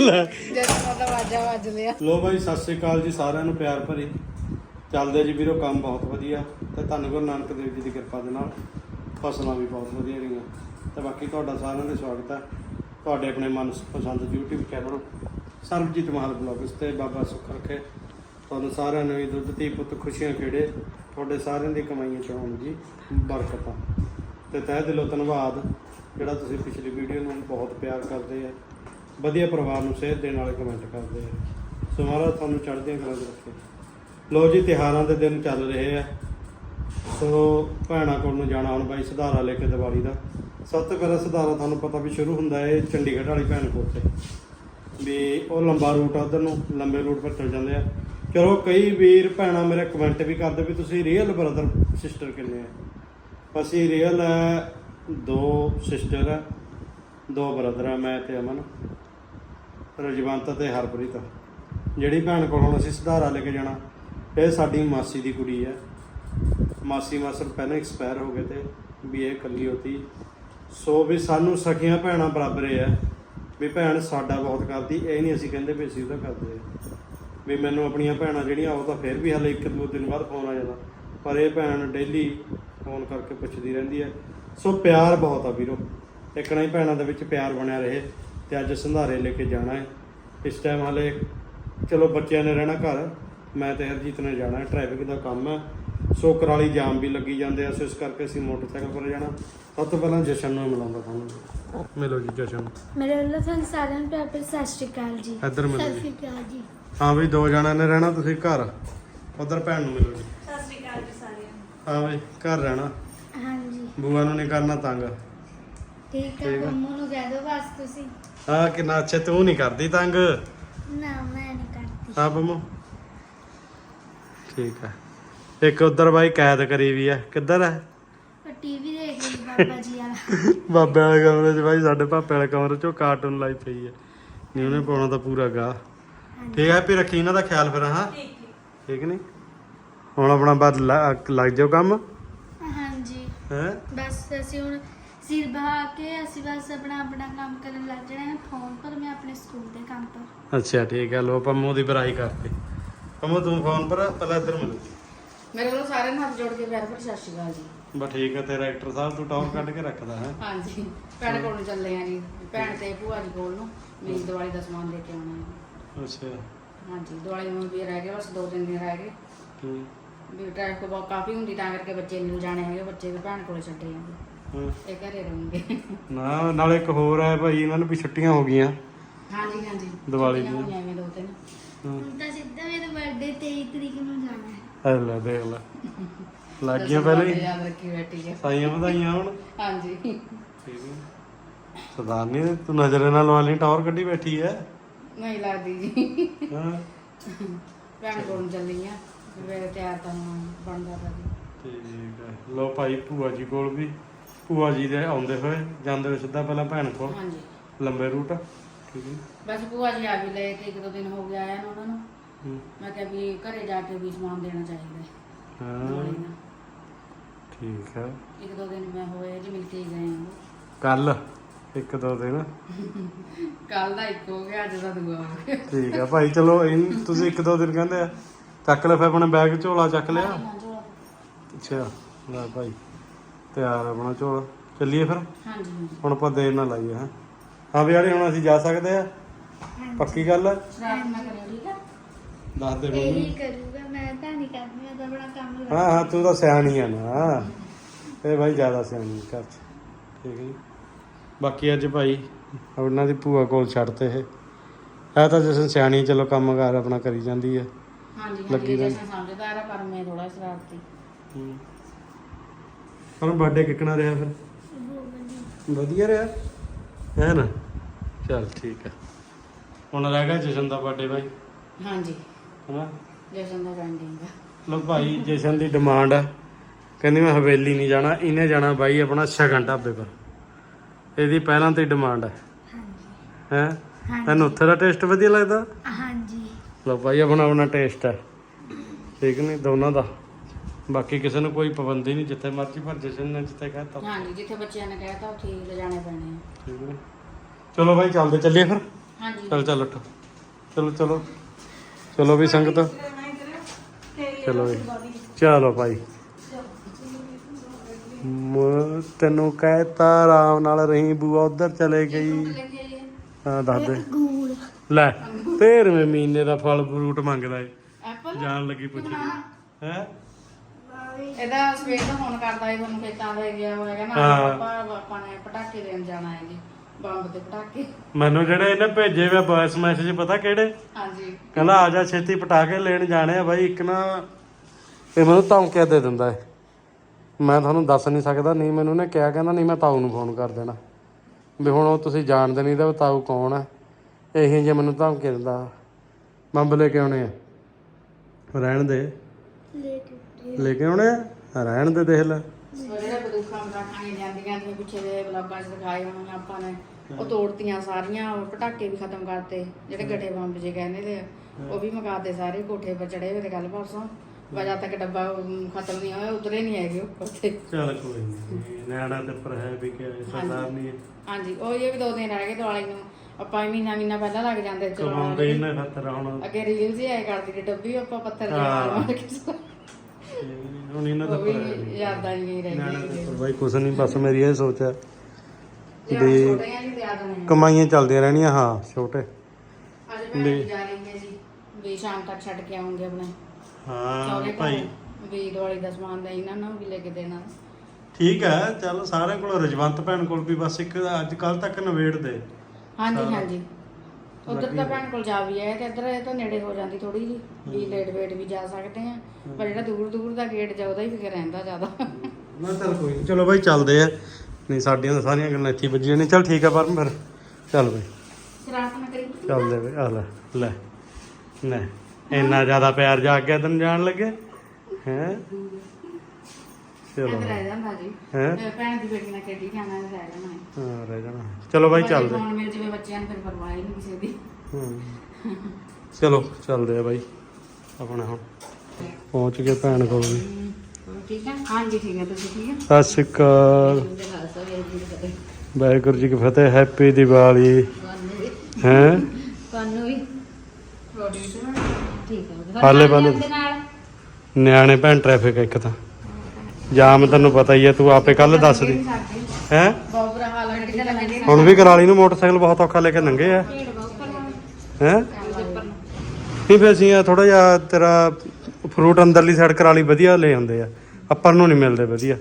ਲੈ ਜਦੋਂ ਦਾ ਵਾਜਾ ਵੱਜ ਲਿਆ ਲੋ ਬਾਈ, ਸਤਿ ਸ੍ਰੀ ਅਕਾਲ ਜੀ ਸਾਰਿਆਂ ਨੂੰ, ਪਿਆਰ ਭਰੀ। ਚੱਲਦੇ ਜੀ ਵੀਰੋ, ਕੰਮ ਬਹੁਤ ਵਧੀਆ। ਤੇ ਧੰਨ ਗੁਰੂ ਨਾਨਕ ਦੇਵ ਜੀ ਦੀ ਕਿਰਪਾ ਦੇ ਨਾਲ ਫਸਲਾਂ ਵੀ ਬਹੁਤ ਵਧੀਆ ਰਹੀਆਂ। ਤੇ ਬਾਕੀ ਤੁਹਾਡਾ ਸਾਰਿਆਂ ਦਾ ਸਵਾਗਤ ਹੈ। ਤੁਹਾਡੇ ਆਪਣੇ ਮਨ ਪਸੰਦ YouTube channel Sarabjit Mahal blogs ਤੇ ਬਾਬਾ ਸੁੱਖ ਰੱਖੇ। ਤੁਹਾਨੂੰ ਸਾਰਿਆਂ ਨੂੰ ਵੀ ਦੁੱਧ ਦੀ ਪੁੱਤ, ਖੁਸ਼ੀਆਂ ਖੇੜੇ। ਤੁਹਾਡੇ ਸਾਰਿਆਂ ਦੀ ਕਮਾਈਆਂ ਚ ਹੋਣ ਜੀ ਬਰਕਤਾਂ। ਤੇ ਤਹਿ ਦਿਲੋਂ ਧੰਨਵਾਦ। ਜਿਹੜਾ ਤੁਸੀਂ ਪਿਛਲੀ ਵੀਡੀਓ ਨੂੰ ਬਹੁਤ ਪਿਆਰ ਕਰਦੇ ਆ, ਵਧੀਆ ਪਰਿਵਾਰ ਨੂੰ ਸੇਧ ਦੇਣ ਵਾਲੇ ਕਮੈਂਟ ਕਰਦੇ ਆ। ਸੋ ਮਹਾਰਾਜ ਤੁਹਾਨੂੰ ਚੜ੍ਹਦੀਆਂ ਕਰਾਂ 'ਚ ਰੱਖੇ ਲੋ ਜੀ ਤਿਹਾਰਾਂ ਦੇ ਦਿਨ ਚੱਲ ਰਹੇ ਆ। ਸੋ ਭੈਣਾਂ ਕੋਲ ਨੂੰ ਜਾਣਾ ਹੁਣ ਬਾਈ ਸੁਧਾਰਾ ਲੈ ਕੇ ਦੀਵਾਲੀ ਦਾ। ਸਭ ਤੋਂ ਪਹਿਲਾਂ ਸੁਧਾਰਾ ਤੁਹਾਨੂੰ ਪਤਾ ਵੀ ਸ਼ੁਰੂ ਹੁੰਦਾ ਹੈ ਚੰਡੀਗੜ੍ਹ ਵਾਲੀ ਭੈਣ ਕੋਲ ਤੇ। ਵੀ ਉਹ ਲੰਬਾ ਰੂਟ ਆ, ਉਧਰ ਨੂੰ ਲੰਬੇ ਰੂਟ ਪਰ ਚੱਲ ਜਾਂਦੇ ਆ। ਚਲੋ ਕਈ ਵੀਰ ਭੈਣਾਂ ਮੇਰੇ ਕਮੈਂਟ ਵੀ ਕਰਦੇ ਵੀ ਤੁਸੀਂ ਰੀਅਲ ਬ੍ਰਦਰ ਸਿਸਟਰ ਕਿੰਨੇ ਆ? ਅਸੀਂ ਰੀਅਲ ਹੈ ਦੋ ਸਿਸਟਰ ਆ, ਦੋ ਬ੍ਰਦਰ ਆ, ਮੈਂ ਤੇ ਅਮਨ। ਰਜਵੰਤ ਤੇ ਹਰਪ੍ਰੀਤ। ਜਿਹੜੀ ਭੈਣ ਕੋਲ ਹੁਣ ਅਸੀਂ ਸੁਧਾਰਾ ਲੈ ਕੇ ਜਾਣਾ, ਇਹ ਸਾਡੀ ਮਾਸੀ ਦੀ ਕੁੜੀ ਹੈ ਮਾਸੀ ਮਾਸਰ ਪਹਿਲਾਂ ਐਕਸਪਾਇਰ ਹੋ ਗਏ ਤੇ ਵੀ ਇਹ ਇਕੱਲੀ ਹੋਤੀ। ਸੋ ਵੀ ਸਾਨੂੰ ਸਖੀਆਂ ਭੈਣਾਂ ਬਰਾਬਰ ਹੈ ਵੀ ਭੈਣ ਸਾਡਾ ਬਹੁਤ ਕਰਦੀ, ਇਹ ਨਹੀਂ ਅਸੀਂ ਕਹਿੰਦੇ ਵੀ ਅਸੀਂ ਉਹਦਾ ਕਰਦੇ ਵੀ ਮੈਨੂੰ ਆਪਣੀਆਂ ਭੈਣਾਂ ਜਿਹੜੀਆਂ, ਉਹ ਤਾਂ ਫਿਰ ਵੀ ਹਲੇ ਇੱਕ ਦੋ ਦਿਨ ਬਾਅਦ ਫੋਨ ਆ ਜਾਂਦਾ। ਪਰ ਇਹ ਭੈਣ ਡੇਲੀ ਫੋਨ ਕਰਕੇ ਪੁੱਛਦੀ ਰਹਿੰਦੀ ਹੈ ਸੋ ਪਿਆਰ ਬਹੁਤ ਆ ਵੀਰੋ। ਇਕਣਾ ਹੀ ਭੈਣਾਂ ਦੇ ਵਿੱਚ ਪਿਆਰ ਬਣਿਆ ਰਹੇ ਤੇ ਅੱਜ ਸੰਧਾਰੇ ਲੈ ਕੇ ਜਾਣਾ ਹੈ। ਇਸ ਟਾਈਮ ਹਲੇ ਚਲੋ ਬੱਚਿਆਂ ਨੇ ਰਹਿਣਾ ਘਰ। ਮੈਂ ਤੇ ਹਰਜੀਤ ਨੇ ਜਾਣਾ ਹੈ। ਟ੍ਰੈਫਿਕ ਦਾ ਕੰਮ ਹੈ। ਸੋ ਕਰਾਲੀ ਜਾਮ ਵੀ ਲੱਗੀ ਜਾਂਦੇ ਆ ਸੋ ਇਸ ਕਰਕੇ ਅਸੀਂ ਮੋਟਰਸਾਈਕਲ ਪਰ ਜਾਣਾ। ਸਭ ਤੋਂ ਪਹਿਲਾਂ ਜਸ਼ਨ ਨੂੰ ਮਿਲਾਉਂਦਾ ਤੁਹਾਨੂੰ। ਮਿਲੋ ਜੀ ਜਸ਼ਨ ਮੇਰੇ ਵੱਲੋਂ ਤੁਹਾਨੂੰ ਸਾਰਿਆਂ ਨੂੰ ਪਿਆਰ ਭਰੀ ਸਤਿ ਸ਼੍ਰੀ ਅਕਾਲ ਜੀ। ਇੱਧਰ ਮਿਲੋ ਸਤਿ ਜੀ। ਸ਼੍ਰੀ ਅਕਾਲ ਜੀ। ਹਾਂ ਵੀ ਦੋ ਜਣਾਂ ਨੇ ਰਹਿਣਾ ਤੁਸੀਂ ਘਰ। ਉਧਰ ਭੈਣ ਨੂੰ ਮਿਲੋ ਜੀ। ਸਤਿ ਸ਼੍ਰੀ ਅਕਾਲ ਜੀ ਸਾਰਿਆਂ ਹਾਂ ਵੀ ਘਰ ਰਹਿਣਾ। ਬੂਆ ਨੂੰ ਨਹੀਂ ਕਰਨਾ ਤੰਗ। ਠੀਕ ਠੀਕ ਹੈ ਹੈ। ਮੰਮੂ ਨੂੰ ਕਹਿ ਦਿਓ ਬਸ ਤੁਸੀਂ। ਹਾਂ ਕਿੰਨਾ ਅੱਛਾ ਤੂੰ ਨਹੀਂ ਕਰਦੀ ਤੰਗ? ਨਾ ਮੈਂ ਨਹੀਂ ਕਰਦੀ। ਹਾਂ ਠੀਕ ਹੈ ਇੱਕ ਉਧਰ ਬਾਈ ਕੈਦ ਕਰੀ ਵੀ ਆ। ਕਿੱਧਰ ਹੈ ਟੀਵੀ ਦੇਖ ਰਹੀ ਬਾਬਾ ਜੀ ਵਾਲਾ। ਬਾਬੇ ਵਾਲੇ ਕਮਰੇ 'ਚ ਬਾਈ ਸਾਡੇ ਪਾਪੇ ਵਾਲੇ ਕਮਰੇ 'ਚੋਂ ਕਾਰਟੂਨ ਲਾਈ ਪਈ ਹੈ ਨਹੀਂ ਉਹਨੇ ਪਾਉਣਾ ਤਾਂ ਪੂਰਾ ਗਾ। ਠੀਕ ਹੈ ਵੀ ਰੱਖੀ ਇਹਨਾਂ ਦਾ ਖਿਆਲ ਫਿਰ ਹਾਂ। ਠੀਕ ਨਹੀਂ? ਹੁਣ ਆਪਣਾ ਬਾਅਦ ਲੱਗ ਜਾਓ ਕੰਮ। ਹੈ? ਬਸ ਅਸੀਂ ਹੁਣ ਸਿਰ ਬਹਾ ਕੇ ਅਸੀਂ ਬਸ ਆਪਣਾ ਆਪਣਾ ਕੰਮ ਕਰਨ ਲੱਗ ਜਾਣਾ ਹੈ। ਫੋਨ ਪਰ ਮੈਂ ਆਪਣੇ ਸਕੂਲ ਦੇ ਕੰਮ ਪਰ ਅੱਛਾ ਠੀਕ ਹੈ ਲੋ ਪੰਮੋ ਦੀ ਬਰਾਈ ਕਰਤੀ। ਪੰਮੋ ਤੂੰ ਫੋਨ ਪਰ ਪਹਿਲਾਂ ਇੱਧਰ ਮਿਲੋ। ਮੇਰੇ ਵੱਲੋਂ ਸਾਰਿਆਂ ਨੂੰ ਹੱਥ ਜੋੜ ਕੇ ਪਿਆਰ ਭਰੀ ਸਤਿ ਸ਼੍ਰੀ ਅਕਾਲ ਜੀ। ਬਸ ਠੀਕ ਹੈ ਤੇਰਾ ਐਕਟਰ ਸਾਹਿਬ ਤੂੰ ਟੌਪ ਕੱਢ ਕੇ ਰੱਖਦਾ ਹੈ? ਹਾਂਜੀ। ਭੈਣ ਕੋਲ ਨੂੰ ਚੱਲੇ ਆ ਜੀ। ਭੈਣ ਤੇ ਭੂਆ ਜੀ ਕੋਲ ਨੂੰ। ਮੇਰੀ ਦੀਵਾਲੀ ਦਾ ਸਮਾਨ ਲੈ ਕੇ ਆਉਣਾ ਹੈ। ਅੱਛਾ। ਹਾਂਜੀ ਦੀਵਾਲੀ ਨੂੰ ਵੀ ਰਹਿ ਗਏ ਬਸ ਦੋ ਤਿੰਨ ਦਿਨ ਰਹਿ ਗਏ। ਹੂੰ। ਵੀ ਟ੍ਰੈਫਿਕ ਬਹੁਤ ਕਾਫੀ ਹੁੰਦੀ ਤਾਂ ਕਰਕੇ ਬੱਚੇ ਨਹੀਂ ਜਾਣੇ ਹੈਗੇ ਬੱਚੇ ਵੀ ਭੈਣ ਕੋਲੇ ਛੱਡੇ ਜਾਂਦੇ ਹਾਂ। ਇਹ ਘਰੇ ਰਹੂੰਗੇ। ਨਾ ਨਾਲੇ ਇੱਕ ਹੋਰ ਹੈ ਭਾਈ ਇਹਨਾਂ ਨੂੰ ਵੀ ਛੁੱਟੀਆਂ ਹੋ ਗਈਆਂ। ਹਾਂਜੀ ਹਾਂਜੀ। ਦੀਵਾਲੀ ਛੁੱਟੀਆਂ ਦੀਆਂ। ਹੋਈਆਂ ਐਵੇਂ ਦੋ ਤਿੰਨ। ਹਾਂ। ਹੁਣ ਤਾਂ ਸਿੱਧਾ ਮੇਰੇ ਬਰਥਡੇ 23 ਤਰੀਕ ਨੂੰ ਜਾਣਾ ਹੈ। ਐ ਲੈ ਦੇਖ ਲੈ। ਲੱਗ ਗਿਆ ਪਹਿਲਾਂ ਹੀ। ਯਾਦ ਰੱਖੀ ਬੈਠੀ ਹੈ ਸਾਈਆਂ ਵਧਾਈਆਂ ਹੁਣ। ਹਾਂਜੀ। ਠੀਕ ਹੈ ਸਰਦਾਰਨੀ ਤੂੰ ਨਜ਼ਰੇ ਨਾਲ ਲਵਾ ਲਈ ਟਾਵਰ ਕੱਢੀ ਬੈਠੀ ਹੈ ਨਹੀਂ ਲੱਗਦੀ ਜੀ। ਹਾਂ। ਭੈਣ ਕੋਲ ਨੂੰ ਚੱਲੀ ਆ। ਵੇ ਤਿਆਰ ਤਾਂ ਬਣਦਾ ਤਾਂ ਜੀ। ਠੀਕ ਹੈ। ਲੋ ਭਾਈ ਭੂਆ ਜੀ ਕੋਲ ਵੀ। ਭੂਆ ਜੀ ਦੇ ਆਉਂਦੇ ਹੋਏ ਜਾਂਦੇ ਹੋਏ ਸਿੱਧਾ ਪਹਿਲਾਂ ਭੈਣ ਕੋਲ। ਹਾਂਜੀ। ਲੰਬੇ ਰੂਟ। ਠੀਕ ਹੈ। ਬਸ ਭੂਆ ਜੀ ਆ ਵੀ ਲਏ ਤੇ ਇੱਕ ਦੋ ਦਿਨ ਹੋ ਗਿਆ ਆਇਆ ਨੂੰ ਉਹਨਾਂ ਨੂੰ। ਹੂੰ। ਮੈਂ ਕਿਹਾ ਵੀ ਘਰੇ ਜਾ ਕੇ ਵੀ ਸਮਾਨ ਦੇਣਾ ਚਾਹੀਦਾ ਹੈ। ਹਾਂ। ਦੀਵਾਲੀ ਦਾ। ਠੀਕ ਹੈ। ਇੱਕ ਦੋ ਦਿਨ ਮੈਂ ਹੋਏ ਜੀ ਮਿਲ ਕੇ ਹੀ ਗਏ ਹਾਂ। ਕੱਲ? ਇੱਕ ਦੋ ਦਿਨ? ਕੱਲ ਦਾ ਇੱਕ ਹੋ ਗਿਆ ਅੱਜ ਦਾ ਦੂਆ ਹੋ ਗਿਆ। ਠੀਕ ਹੈ। ਭਾਈ ਚਲੋ ਇਹ ਤੁਸੀਂ ਇੱਕ ਦੋ ਦਿਨ ਕਹਿੰਦੇ ਆ। ਚੱਕ ਲੈ ਫਿਰ ਆਪਣੇ ਬੈਗ ਝੋਲਾ ਚੱਕ ਲਿਆ? ਅੱਛਾ ਲੈ ਭਾਈ ਤਿਆਰ ਆ ਆਪਣਾ ਝੋਲਾ। ਚੱਲੀਏ ਫਿਰ? ਹਾਂਜੀ ਹੁਣ ਆਪਾਂ ਦੇਰ ਨਾ ਲਾਈਏ ਹਾਂ। ਹਾਂ ਵੀ ਯਾਰੇ ਹੁਣ ਅਸੀਂ ਜਾ ਸਕਦੇ ਆ। ਪੱਕੀ ਗੱਲ ਹੈ ਰਾਤ ਨਾ ਕਰਿਓ ਠੀਕ ਹੈ ਦੱਸ ਦੇ ਇਹੀ ਮੰਮੀ। ਕਰੂਗਾ ਮੈਂ ਤਾਂ ਨਹੀਂ ਕਰਦੀ ਮੈਂ ਤਾਂ ਬੜਾ ਕੰਮ ਲੱਗ ਹਾਂ ਹਾਂ ਤੂੰ ਤਾਂ ਸਿਆਣੀ ਆ ਨਾ। ਇਹ ਭਾਈ ਜ਼ਿਆਦਾ ਸਿਆਣੀ ਆ ਘਰ ਚ। ਠੀਕ ਹੈ ਜੀ। ਬਾਕੀ ਅੱਜ ਭਾਈ ਉਹਨਾਂ ਦੀ ਭੂਆ ਕੋਲ ਛੱਡਤੇ ਇਹ। ਇਹ ਤਾਂ ਜਸਨ ਸਿਆਣੀ ਚਲੋ ਕੰਮ ਕਾਰ ਆਪਣਾ ਕਰੀ ਜਾਂਦੀ ਹੈ ਹਾਂਜੀ ਲੱਗੀ ਹਾਂਜੀ ਰਹਿੰਦੀ। ਜੈਸਾ ਸਮਝਦਾਰ ਆ ਪਰ ਮੈਂ ਥੋੜਾ ਸ਼ਰਾਰਤੀ। ਹੁਣ ਬਰਥਡੇ ਕਿੱਕਣਾ ਰਿਹਾ ਫਿਰ? ਵਧੀਆ ਰਿਹਾ। ਹੈ ਨਾ? ਚਲ ਠੀਕ ਹੈ ਹੁਣ ਰਹਿ ਗਿਆ ਜਸ਼ਨ ਦਾ ਬਰਥਡੇ ਭਾਈ ਹਾਂਜੀ। ਹਨਾ? ਜਸ਼ਨ ਦਾ ਪੈਂਡਿੰਗ ਆ। ਲੋ ਭਾਈ ਜਸ਼ਨ ਦੀ ਡਿਮਾਂਡ ਹੈ ਕਹਿੰਦੀ ਮੈਂ ਹਵੇਲੀ ਨਹੀਂ ਜਾਣਾ ਇਹਨੇ ਜਾਣਾ ਬਾਈ ਆਪਣਾ ਸ਼ਗਨ ਢਾਬੇ ਪਰ ਇਹਦੀ ਪਹਿਲਾਂ ਤੋਂ ਹੀ ਡਿਮਾਂਡ ਹੈ ਹਾਂਜੀ। ਹੈ? ਤੈਨੂੰ ਉੱਥੇ ਦਾ ਟੇਸਟ ਵਧੀਆ ਲੱਗਦਾ? ਹਾਂਜੀ। ਲੋ ਭਾਈ ਆਪਣਾ ਆਪਣਾ ਟੇਸਟ ਹੈ। ਠੀਕ ਨਹੀਂ? ਦੋਨਾਂ ਦਾ। ਬਾਕੀ ਕਿਸੇ ਨੂੰ ਕੋਈ ਪਾਬੰਦੀ ਨਹੀਂ ਜਿੱਥੇ ਮਰਜ਼ੀ ਪਰ ਜਸ਼ਨ ਨੇ ਜਿੱਥੇ ਕਹਤਾ। ਹਾਂਜੀ ਜਿੱਥੇ ਬੱਚਿਆਂ ਨੇ ਕਹਿਤਾ ਉੱਥੇ ਹੀ ਲਿਜਾਣੇ ਪੈਣੇ ਆ। ਠੀਕ ਨੇ ਚਲੋ ਭਾਈ ਚੱਲਦੇ ਚੱਲੀਏ ਫਿਰ? ਹਾਂਜੀ। ਚਲ ਚੱਲ ਉੱਠੋ। ਚਲੋ ਚਲੋ। ਚਲੋ ਵੀ ਸੰਗਤ। ਚਲੋ ਵੀ। ਚਲੋ ਭਾਈ ਤੈਨੂੰ ਕਹਿਤਾ ਆਰਾਮ ਨਾਲ ਰਹੀ ਬੂਆ ਉਧਰ ਚਲੇ ਗਈ। ਹਾਂ ਦੱਸ ਦੇ। ਲੈ 13ਵੇਂ ਮਹੀਨੇ ਦਾ ਫਲ ਫਰੂਟ ਮੰਗਦਾ ਏ। ਐਪਲ ਜਾਣ ਲੱਗੀ ਪੁੱਛੀ ਹੈ? ਇਹਦਾ ਸਵੇਰ ਦਾ ਫੋਨ ਕਰਦਾ ਹੈ ਤੁਹਾਨੂੰ ਖੇਤਾਂ ਦੇ ਗਿਆ ਹੋਏਗਾ ਨਾ। ਪਾਪਾ ਆਪਾਂ ਨੇ ਪਟਾਕੇ ਦੇਣ ਜਾਣਾ ਹੈ ਜੀ ਬੰਬ ਦੇ ਪਟਾਕੇ। ਮੈਨੂੰ ਜਿਹੜੇ ਇਹਨੇ ਭੇਜੇ ਵੇ ਵੌਇਸ ਮੈਸੇਜ ਪਤਾ ਕਿਹੜੇ? ਹਾਂਜੀ। ਕਹਿੰਦਾ ਆ ਜਾ ਛੇਤੀ ਪਟਾਕੇ ਲੈਣ ਜਾਣੇ ਆ ਬਾਈ ਇੱਕ ਨਾ ਇਹ ਮੈਨੂੰ ਧਮਕੀਆਂ ਦੇ ਦਿੰਦਾ ਹੈ ਮੈਂ ਤੁਹਾਨੂੰ ਦੱਸ ਨਹੀਂ ਸਕਦਾ ਨਹੀਂ ਮੈਨੂੰ ਨੇ ਕਿਹਾ ਕਹਿੰਦਾ ਨਹੀਂ ਮੈਂ ਤਾਊ ਨੂੰ ਫੋਨ ਕਰ ਦੇਣਾ। ਵੀ ਹੁਣ ਉਹ ਤੁਸੀਂ ਜਾਣਦੇ ਨਹੀਂ ਤਾਂ ਤਾਊ ਕੌਣ ਹੈ ਇਹੀ ਜੇ ਮੈਨੂੰ ਧਮਕੀ ਦਿੰਦਾ। ਬੰਬ ਲੈ ਕੇ ਆਉਣੇ ਆ। ਰਹਿਣ ਦੇ। ਲੈ ਕੇ ਲੈ ਕੇ ਆਉਣੇ ਆ? ਰਹਿਣ ਦੇ ਦੇਖ ਲੈ। ਉਹ ਜਿਹੜੇ ਬਦੂਖਾਂ ਮਰਾਖਾਂ ਜਾਂਦੀਆਂ ਦੀਆਂ ਪਿੱਛੇ ਦੇ ਬਲੌਗਾਂ 'ਚ ਦਿਖਾਏ ਹੋਣ ਆਪਾਂ ਨੇ। ਉਹ ਤੋੜਤੀਆਂ ਸਾਰੀਆਂ ਉਹ ਪਟਾਕੇ ਵੀ ਖਤਮ ਕਰਤੇ ਜਿਹੜੇ ਗੱਡੇ ਬੰਬ ਜੇ ਕਹਿੰਦੇ ਤੇ ਉਹ ਵੀ ਮਕਾਤੇ ਸਾਰੇ ਕੋਠੇ 'ਤੇ ਚੜੇ ਹੋਏ ਤੇ ਕੱਲ ਪਰਸੋਂ। ਵਜਾ ਤੱਕ ਡੱਬਾ ਅਮ, ਖਤਮ ਨਹੀਂ ਹੋਇਆ ਉਤਰੇ ਨਹੀਂ ਹੈਗੇ ਉੱਪਰ ਤੇ ਚੱਲ ਕੋਈ ਨਹੀਂ ਨਿਆਣਾ ਤੇ ਪਰ ਹੈ ਵੀ ਕਿ ਸਰਦਾਰ ਨਹੀਂ ਹਾਂਜੀ ਉਹ ਇਹ ਵੀ ਦੋ ਦਿਨ ਰਹਿ ਗਏ ਦਿਵਾਲੀ ਨੂੰ। ਆਪਾਂ ਮਹੀਨਾ ਮਹੀਨਾ ਪਹਿਲਾਂ ਲੱਗ ਜਾਂਦੇ ਚਲਾਉਣ ਕਮਾਉਂਦੇ ਇਹਨਾਂ ਖਤਰ ਹੁਣ। ਅੱਗੇ ਰੀਲਸ ਹੀ ਆਏ ਕਰਦੀ ਸੀ ਡੱਬੀ ਆਪਾਂ ਪੱਥਰ ਦੇ ਮਾਰ ਮਾਰ ਕੇ ਹੁਣ ਇਹਨਾਂ ਦਾ ਉਹ ਹੈ। ਵੀ ਯਾਦਾਂ ਨਹੀਂ ਨਿਆਣਾ ਰਹਿੰਦੀਆਂ ਪਰ ਬਾਈ ਕੁਛ ਨਹੀਂ ਬਸ ਮੇਰੀ ਇਹ ਸੋਚ ਹੈ ਜੇ ਵੀ ਜੀ ਯਾਦ ਕਮਾਈਆਂ ਚੱਲਦੀਆਂ ਰਹਿਣੀਆਂ ਹਾਂ ਛੋਟੇ। ਅੱਜ ਭੈਣ ਜੀ ਜਾ ਰਹੀ ਹੈ ਜੀ ਵੀ ਸ਼ਾਮ ਤੱਕ ਛੱਡ ਕੇ ਆਉਂਗੇ ਆਪਣੇ। ਹਾਂ ਸਹੁਰੇ ਭਾਈ। ਵੀ ਦਿਵਾਲੀ ਦਾ ਸਮਾਨ ਦਾ ਇਹਨਾਂ ਨੂੰ ਵੀ ਲੈ ਕੇ ਦੇਣਾ। ਠੀਕ ਹੈ ਚੱਲ ਸਾਰਿਆਂ ਕੋਲ ਰਜਵੰਤ ਭੈਣ ਕੋਲ ਵੀ ਬਸ ਇੱਕ ਅੱਜ ਕੱਲ ਤੱਕ ਨਵੇੜ ਦੇ। ਹਾਂਜੀ ਹਾਂਜੀ। ਉਧਰ ਤਾਂ ਭੈਣ ਕੋਲ ਜਾ ਵੀ ਆਏ ਤੇ ਇੱਧਰ ਇਹ ਤਾਂ ਨੇੜੇ ਹੋ ਜਾਂਦੀ ਥੋੜੀ ਜੀ ਵੀ ਲੇਟ ਵੇਟ ਵੀ ਜਾ ਸਕਦੇ ਆ। ਪਰ ਜਿਹੜਾ ਦੂਰ ਦੂਰ ਦਾ ਗੇਟ ਜਾ ਉਹਦਾ ਹੀ ਫਿਕਰ ਰਹਿੰਦਾ ਜ਼ਿਆਦਾ। ਨਾ ਚੱਲ ਕੋਈ ਨਹੀਂ ਚਲੋ ਬਾਈ ਚੱਲਦੇ ਆ। ਨਹੀਂ ਸਾਡੀਆਂ ਤਾਂ ਸਾਰੀਆਂ ਗੱਲਾਂ ਇੱਥੇ ਹੀ ਵੱਜੀਆਂ ਨੇ। ਚੱਲ ਠੀਕ ਆ ਪਰਮ ਫਿਰ। ਚੱਲ ਬਾਈ। ਸ਼ਰਾਰਤ ਨਾ ਕਰੀ। ਚੱਲਦੇ ਬਈ ਆ ਲੈ ਲੈ। ਲੈ। ਇੰਨਾ ਜ਼ਿਆਦਾ ਪਿਆਰ ਜਾਗ ਗਿਆ ਤੈਨੂੰ ਜਾਣ ਲੱਗੇ। ਹੈ? ਚਲੋ। ਰਹਿ ਜਾਂਦਾ ਜੀ ਹੈਂ? ਅਹ ਭੈਣ ਦੀ ਬੇਟੀ ਨਾਲ ਖੇਡੀ ਜਾਣਾ ਰਹਿ ਜਾਣਾ ਹੈ ਹਾਂ ਰਹਿ ਜਾਣਾ। ਚਲੋ ਬਾਈ ਚੱਲਦੇ। ਫੋਨ ਮਿਲ ਜਿਵੇਂ ਬੱਚਿਆਂ ਨੂੰ ਫਿਰ ਪਰਵਾਹ ਹੀ ਨਹੀਂ ਕਿਸੇ ਦੀ। ਹਮ। ਚਲੋ ਚੱਲਦੇ ਆ ਬਾਈ। ਆਪਣਾ ਹੁਣ ਪਹੁੰਚ ਗਏ ਭੈਣ ਕੋਲ ਵੀ। ਹੋਰ ਠੀਕ ਹੈ ਹਾਂਜੀ ਠੀਕ ਹੈ ਤੁਸੀਂ ਠੀਕ ਹੈ ਸਤਿ ਸ਼੍ਰੀ ਅਕਾਲ। ਨਾਲ ਦੀ ਕਦੇ ਵਾਹਿਗੁਰੂ ਜੀ ਕੀ ਫਤਿਹ। ਹੈਪੀ ਦੀਵਾਲੀ। ਤੁਹਾਨੂੰ ਵੀ। ਹੈ? ਤੁਹਾਨੂੰ ਵੀ। ਰੋਟੀ ਠੀਕ ਹੈ ਹਾਲੇ ਬੰਦ ਦੇ ਨਾਲ? ਨਿਆਣੇ ਭੈਣ ਟ੍ਰੈਫਿਕ ਇੱਕ ਤਾਂ। ਜਾਮ ਤੈਨੂੰ ਪਤਾ ਹੀ ਹੈ ਤੂੰ ਆਪੇ ਕੱਲ ਦੱਸ ਦੀ। ਹੈ? ਬਹੁਤ ਬੁਰਾ ਹਾਲ ਹੈ ਹੁਣ ਵੀ ਕਰਾਲੀ ਨੂੰ ਮੋਟਰਸਾਈਕਲ ਬਹੁਤ ਔਖਾ ਲੈ ਕੇ ਲੰਘੇ ਆ। ਹੈ? ਨਹੀਂ ਫਿਰ ਅਸੀਂ ਥੋੜਾ ਜਿਹਾ ਤੇਰਾ ਫਰੂਟ ਅੰਦਰਲੀ ਸਾਈਡ ਕਰਾਲੀ ਵਧੀਆ ਲੈ ਆਉਂਦੇ ਆ। ਅੱਪਰ ਨੂੰ ਨਹੀਂ ਮਿਲਦੇ ਵਧੀਆ।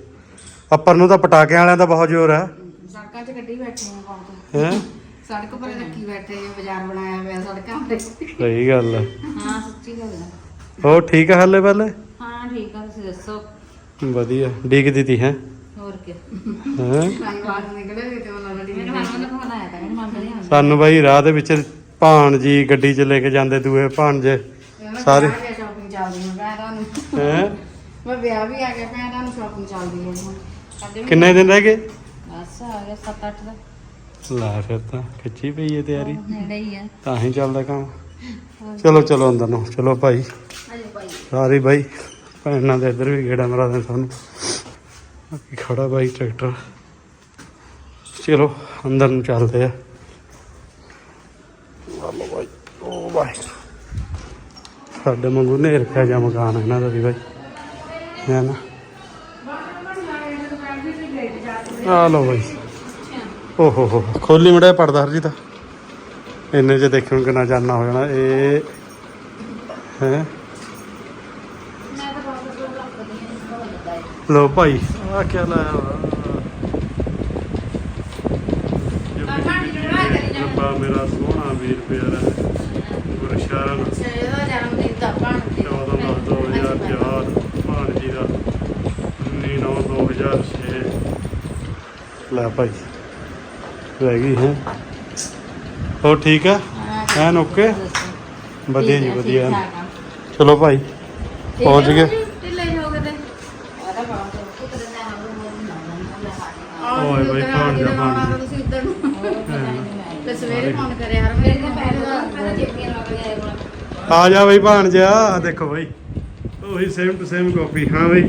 ਅੱਪਰ ਨੂੰ ਤਾਂ ਪਟਾਕਿਆਂ ਵਾਲਿਆਂ ਦਾ ਬਹੁਤ ਜ਼ੋਰ ਆ। ਸੜਕਾਂ 'ਚ ਗੱਡੀ ਬੈਠੇ ਆ ਬਹੁਤ। ਹੈ? ਸੜਕ ਪਰ ਰੱਖੀ ਬੈਠੇ ਆ ਬਾਜ਼ਾਰ ਬਣਾਇਆ ਹੋਇਆ ਸੜਕਾਂ ਤੇ ਸਹੀ ਗੱਲ ਆ। ਹਾਂ ਸੱਚੀ ਗੱਲ ਹੈ ਹੋਰ ਠੀਕ ਆ ਹੱਲੇ ਪਹਿਲੇ? ਹਾਂ ਠੀਕ ਆ ਤੁਸੀਂ ਦੱਸੋ? ਵਧੀਆ। ਡੀਕ ਦਿੱਤੀ ਹੈ? ਹੋਰ ਕੀ? ਹੈ? ਸਾਈ ਬਾਹਰ ਨਿਕਲੇ ਤੇ ਉਹਨਾਂ ਦਾ ਮੈਨੂੰ ਮਨ ਨੂੰ ਫੋਨ ਆਇਆ ਤਾਂ ਮੈਨੂੰ ਮੰਨ ਨਹੀਂ ਆਉਂਦਾ। ਸਾਨੂੰ ਬਾਈ ਰਾਹ ਦੇ ਵਿੱਚ ਭਾਣ ਜੀ ਗੱਡੀ 'ਚ ਲੈ ਕੇ ਜਾਂਦੇ ਦੂਏ ਭਾਣਜੇ ਸਾਰੇ ਸ਼ਾਪਿੰਗ ਚੱਲਦੀ ਹੈ ਮੈਂ ਤੁਹਾਨੂੰ ਹੈ? ਮੈਂ ਵਿਆਹ ਵੀ ਆ ਗਿਆ ਮੈਂ ਤੁਹਾਨੂੰ ਸ਼ਾਪਿੰਗ ਚੱਲਦੀ ਹੈ ਹੁਣ। ਸਾਡੇ ਵੀ ਕਿੰਨੇ ਦਿਨ ਰਹਿ ਗਏ? ਬਸ ਆ ਗਿਆ 7-8 ਦਾ। ਲੈ ਫਿਰ ਤਾਂ ਖਿੱਚੀ ਪਈ ਹੈ ਤਿਆਰੀ। ਨੇੜੇ ਹੀ ਆ। ਤਾਂ ਹੀ ਚੱਲਦਾ ਕੰਮ। ਚਲੋ ਚਲੋ ਅੰਦਰ ਨੂੰ। ਚਲੋ ਭਾਈ। ਭਾਈ। ਸਾਰੇ ਬਾਈ। ਭੈਣਾਂ ਦੇ ਇੱਧਰ ਵੀ ਗੇੜਾ ਮਰਾ ਦੇ ਸਾਨੂੰ। ਬਾਕੀ ਖੜਾ ਬਾਈ ਟਰੈਕਟਰ। ਚਲੋ ਅੰਦਰ ਨੂੰ ਚੱਲਦੇ ਆ। ਵਾਲੋ ਬਾਈ ਓ ਬਾਈ। ਸਾਡੇ ਵਾਂਗੂ ਨੇਰ ਪਿਆ ਜਾ ਮਕਾਨ ਇਹਨਾਂ ਦਾ ਵੀ ਬਾਈ। ਹੈ ਨਾ? ਆ ਲੋ ਬਾਈ। ਓ ਹੋ ਹੋ। ਖੋਲੀ ਮੜਾ ਪੜਦਾ ਹਰਜੀ ਤਾਂ ਇੰਨੇ ਚ ਦੇਖਣ ਕਿੰਨਾ ਜਾਨਾ ਹੋ ਜਾਣਾ। ਇਹ ਹੈ ਮੈਂ ਤਾਂ ਬਹੁਤ ਦੂਰ ਲੱਗਦੀ ਹਾਂ ਇਸ ਤੋਂ ਲੱਗਾ ਹੈ ਲੋ ਭਾਈ। ਆ? ਕੀ ਲਾਇਆ ਵਾ ਮੇਰਾ ਸੋਹਣਾ ਵੀਰ ਪਿਆਰਾ। ਗੁਰਸ਼ਰਨ ਇਹਦਾ ਜਨਮ ਦਿਨ ਦਾ ਭਾਣ ਦੀ 14 ਦਸ 2004 ਭਾਣ ਜੀ ਦਾ। 19 9 2006 ਲੈ ਭਾਈ। ਰਹਿ ਗਈ ਹੈ। ਹੋ ਠੀਕ ਆ? ਐਨ ਓਕੇ? ਵਧੀਆ ਜੀ ਵਧੀਆ। ਚਲੋ ਭਾਈ ਪਹੁੰਚ ਗਏ ਢਿੱਲੇ ਹੋ ਗਏ ਤੇ ਆਦਾ ਬਾਤ ਕੁੱਤ ਦੇ ਨਾਲ ਉਹ ਓਏ ਬਈ ਭਾਣ ਜਾ ਭਾਣ ਜੀ। ਤੁਸੀਂ ਉਧਰ ਨੂੰ ਤੇ ਸਵੇਰੇ ਫੋਨ ਕਰਿਆ ਹਰ ਮੇਰੇ ਕੋਲ ਪੈਰ ਦਾ ਪਹਿਲਾਂ ਚਿੱਟੀਆਂ ਲੱਗ ਗਏ ਹੁਣ ਆ ਜਾ ਬਈ ਭਾਣਜਾ ਆਹ ਦੇਖੋ ਬਈ। ਉਹੀ ਸੇਮ ਟੂ ਸੇਮ ਕਾਪੀ ਹਾਂ ਬਈ।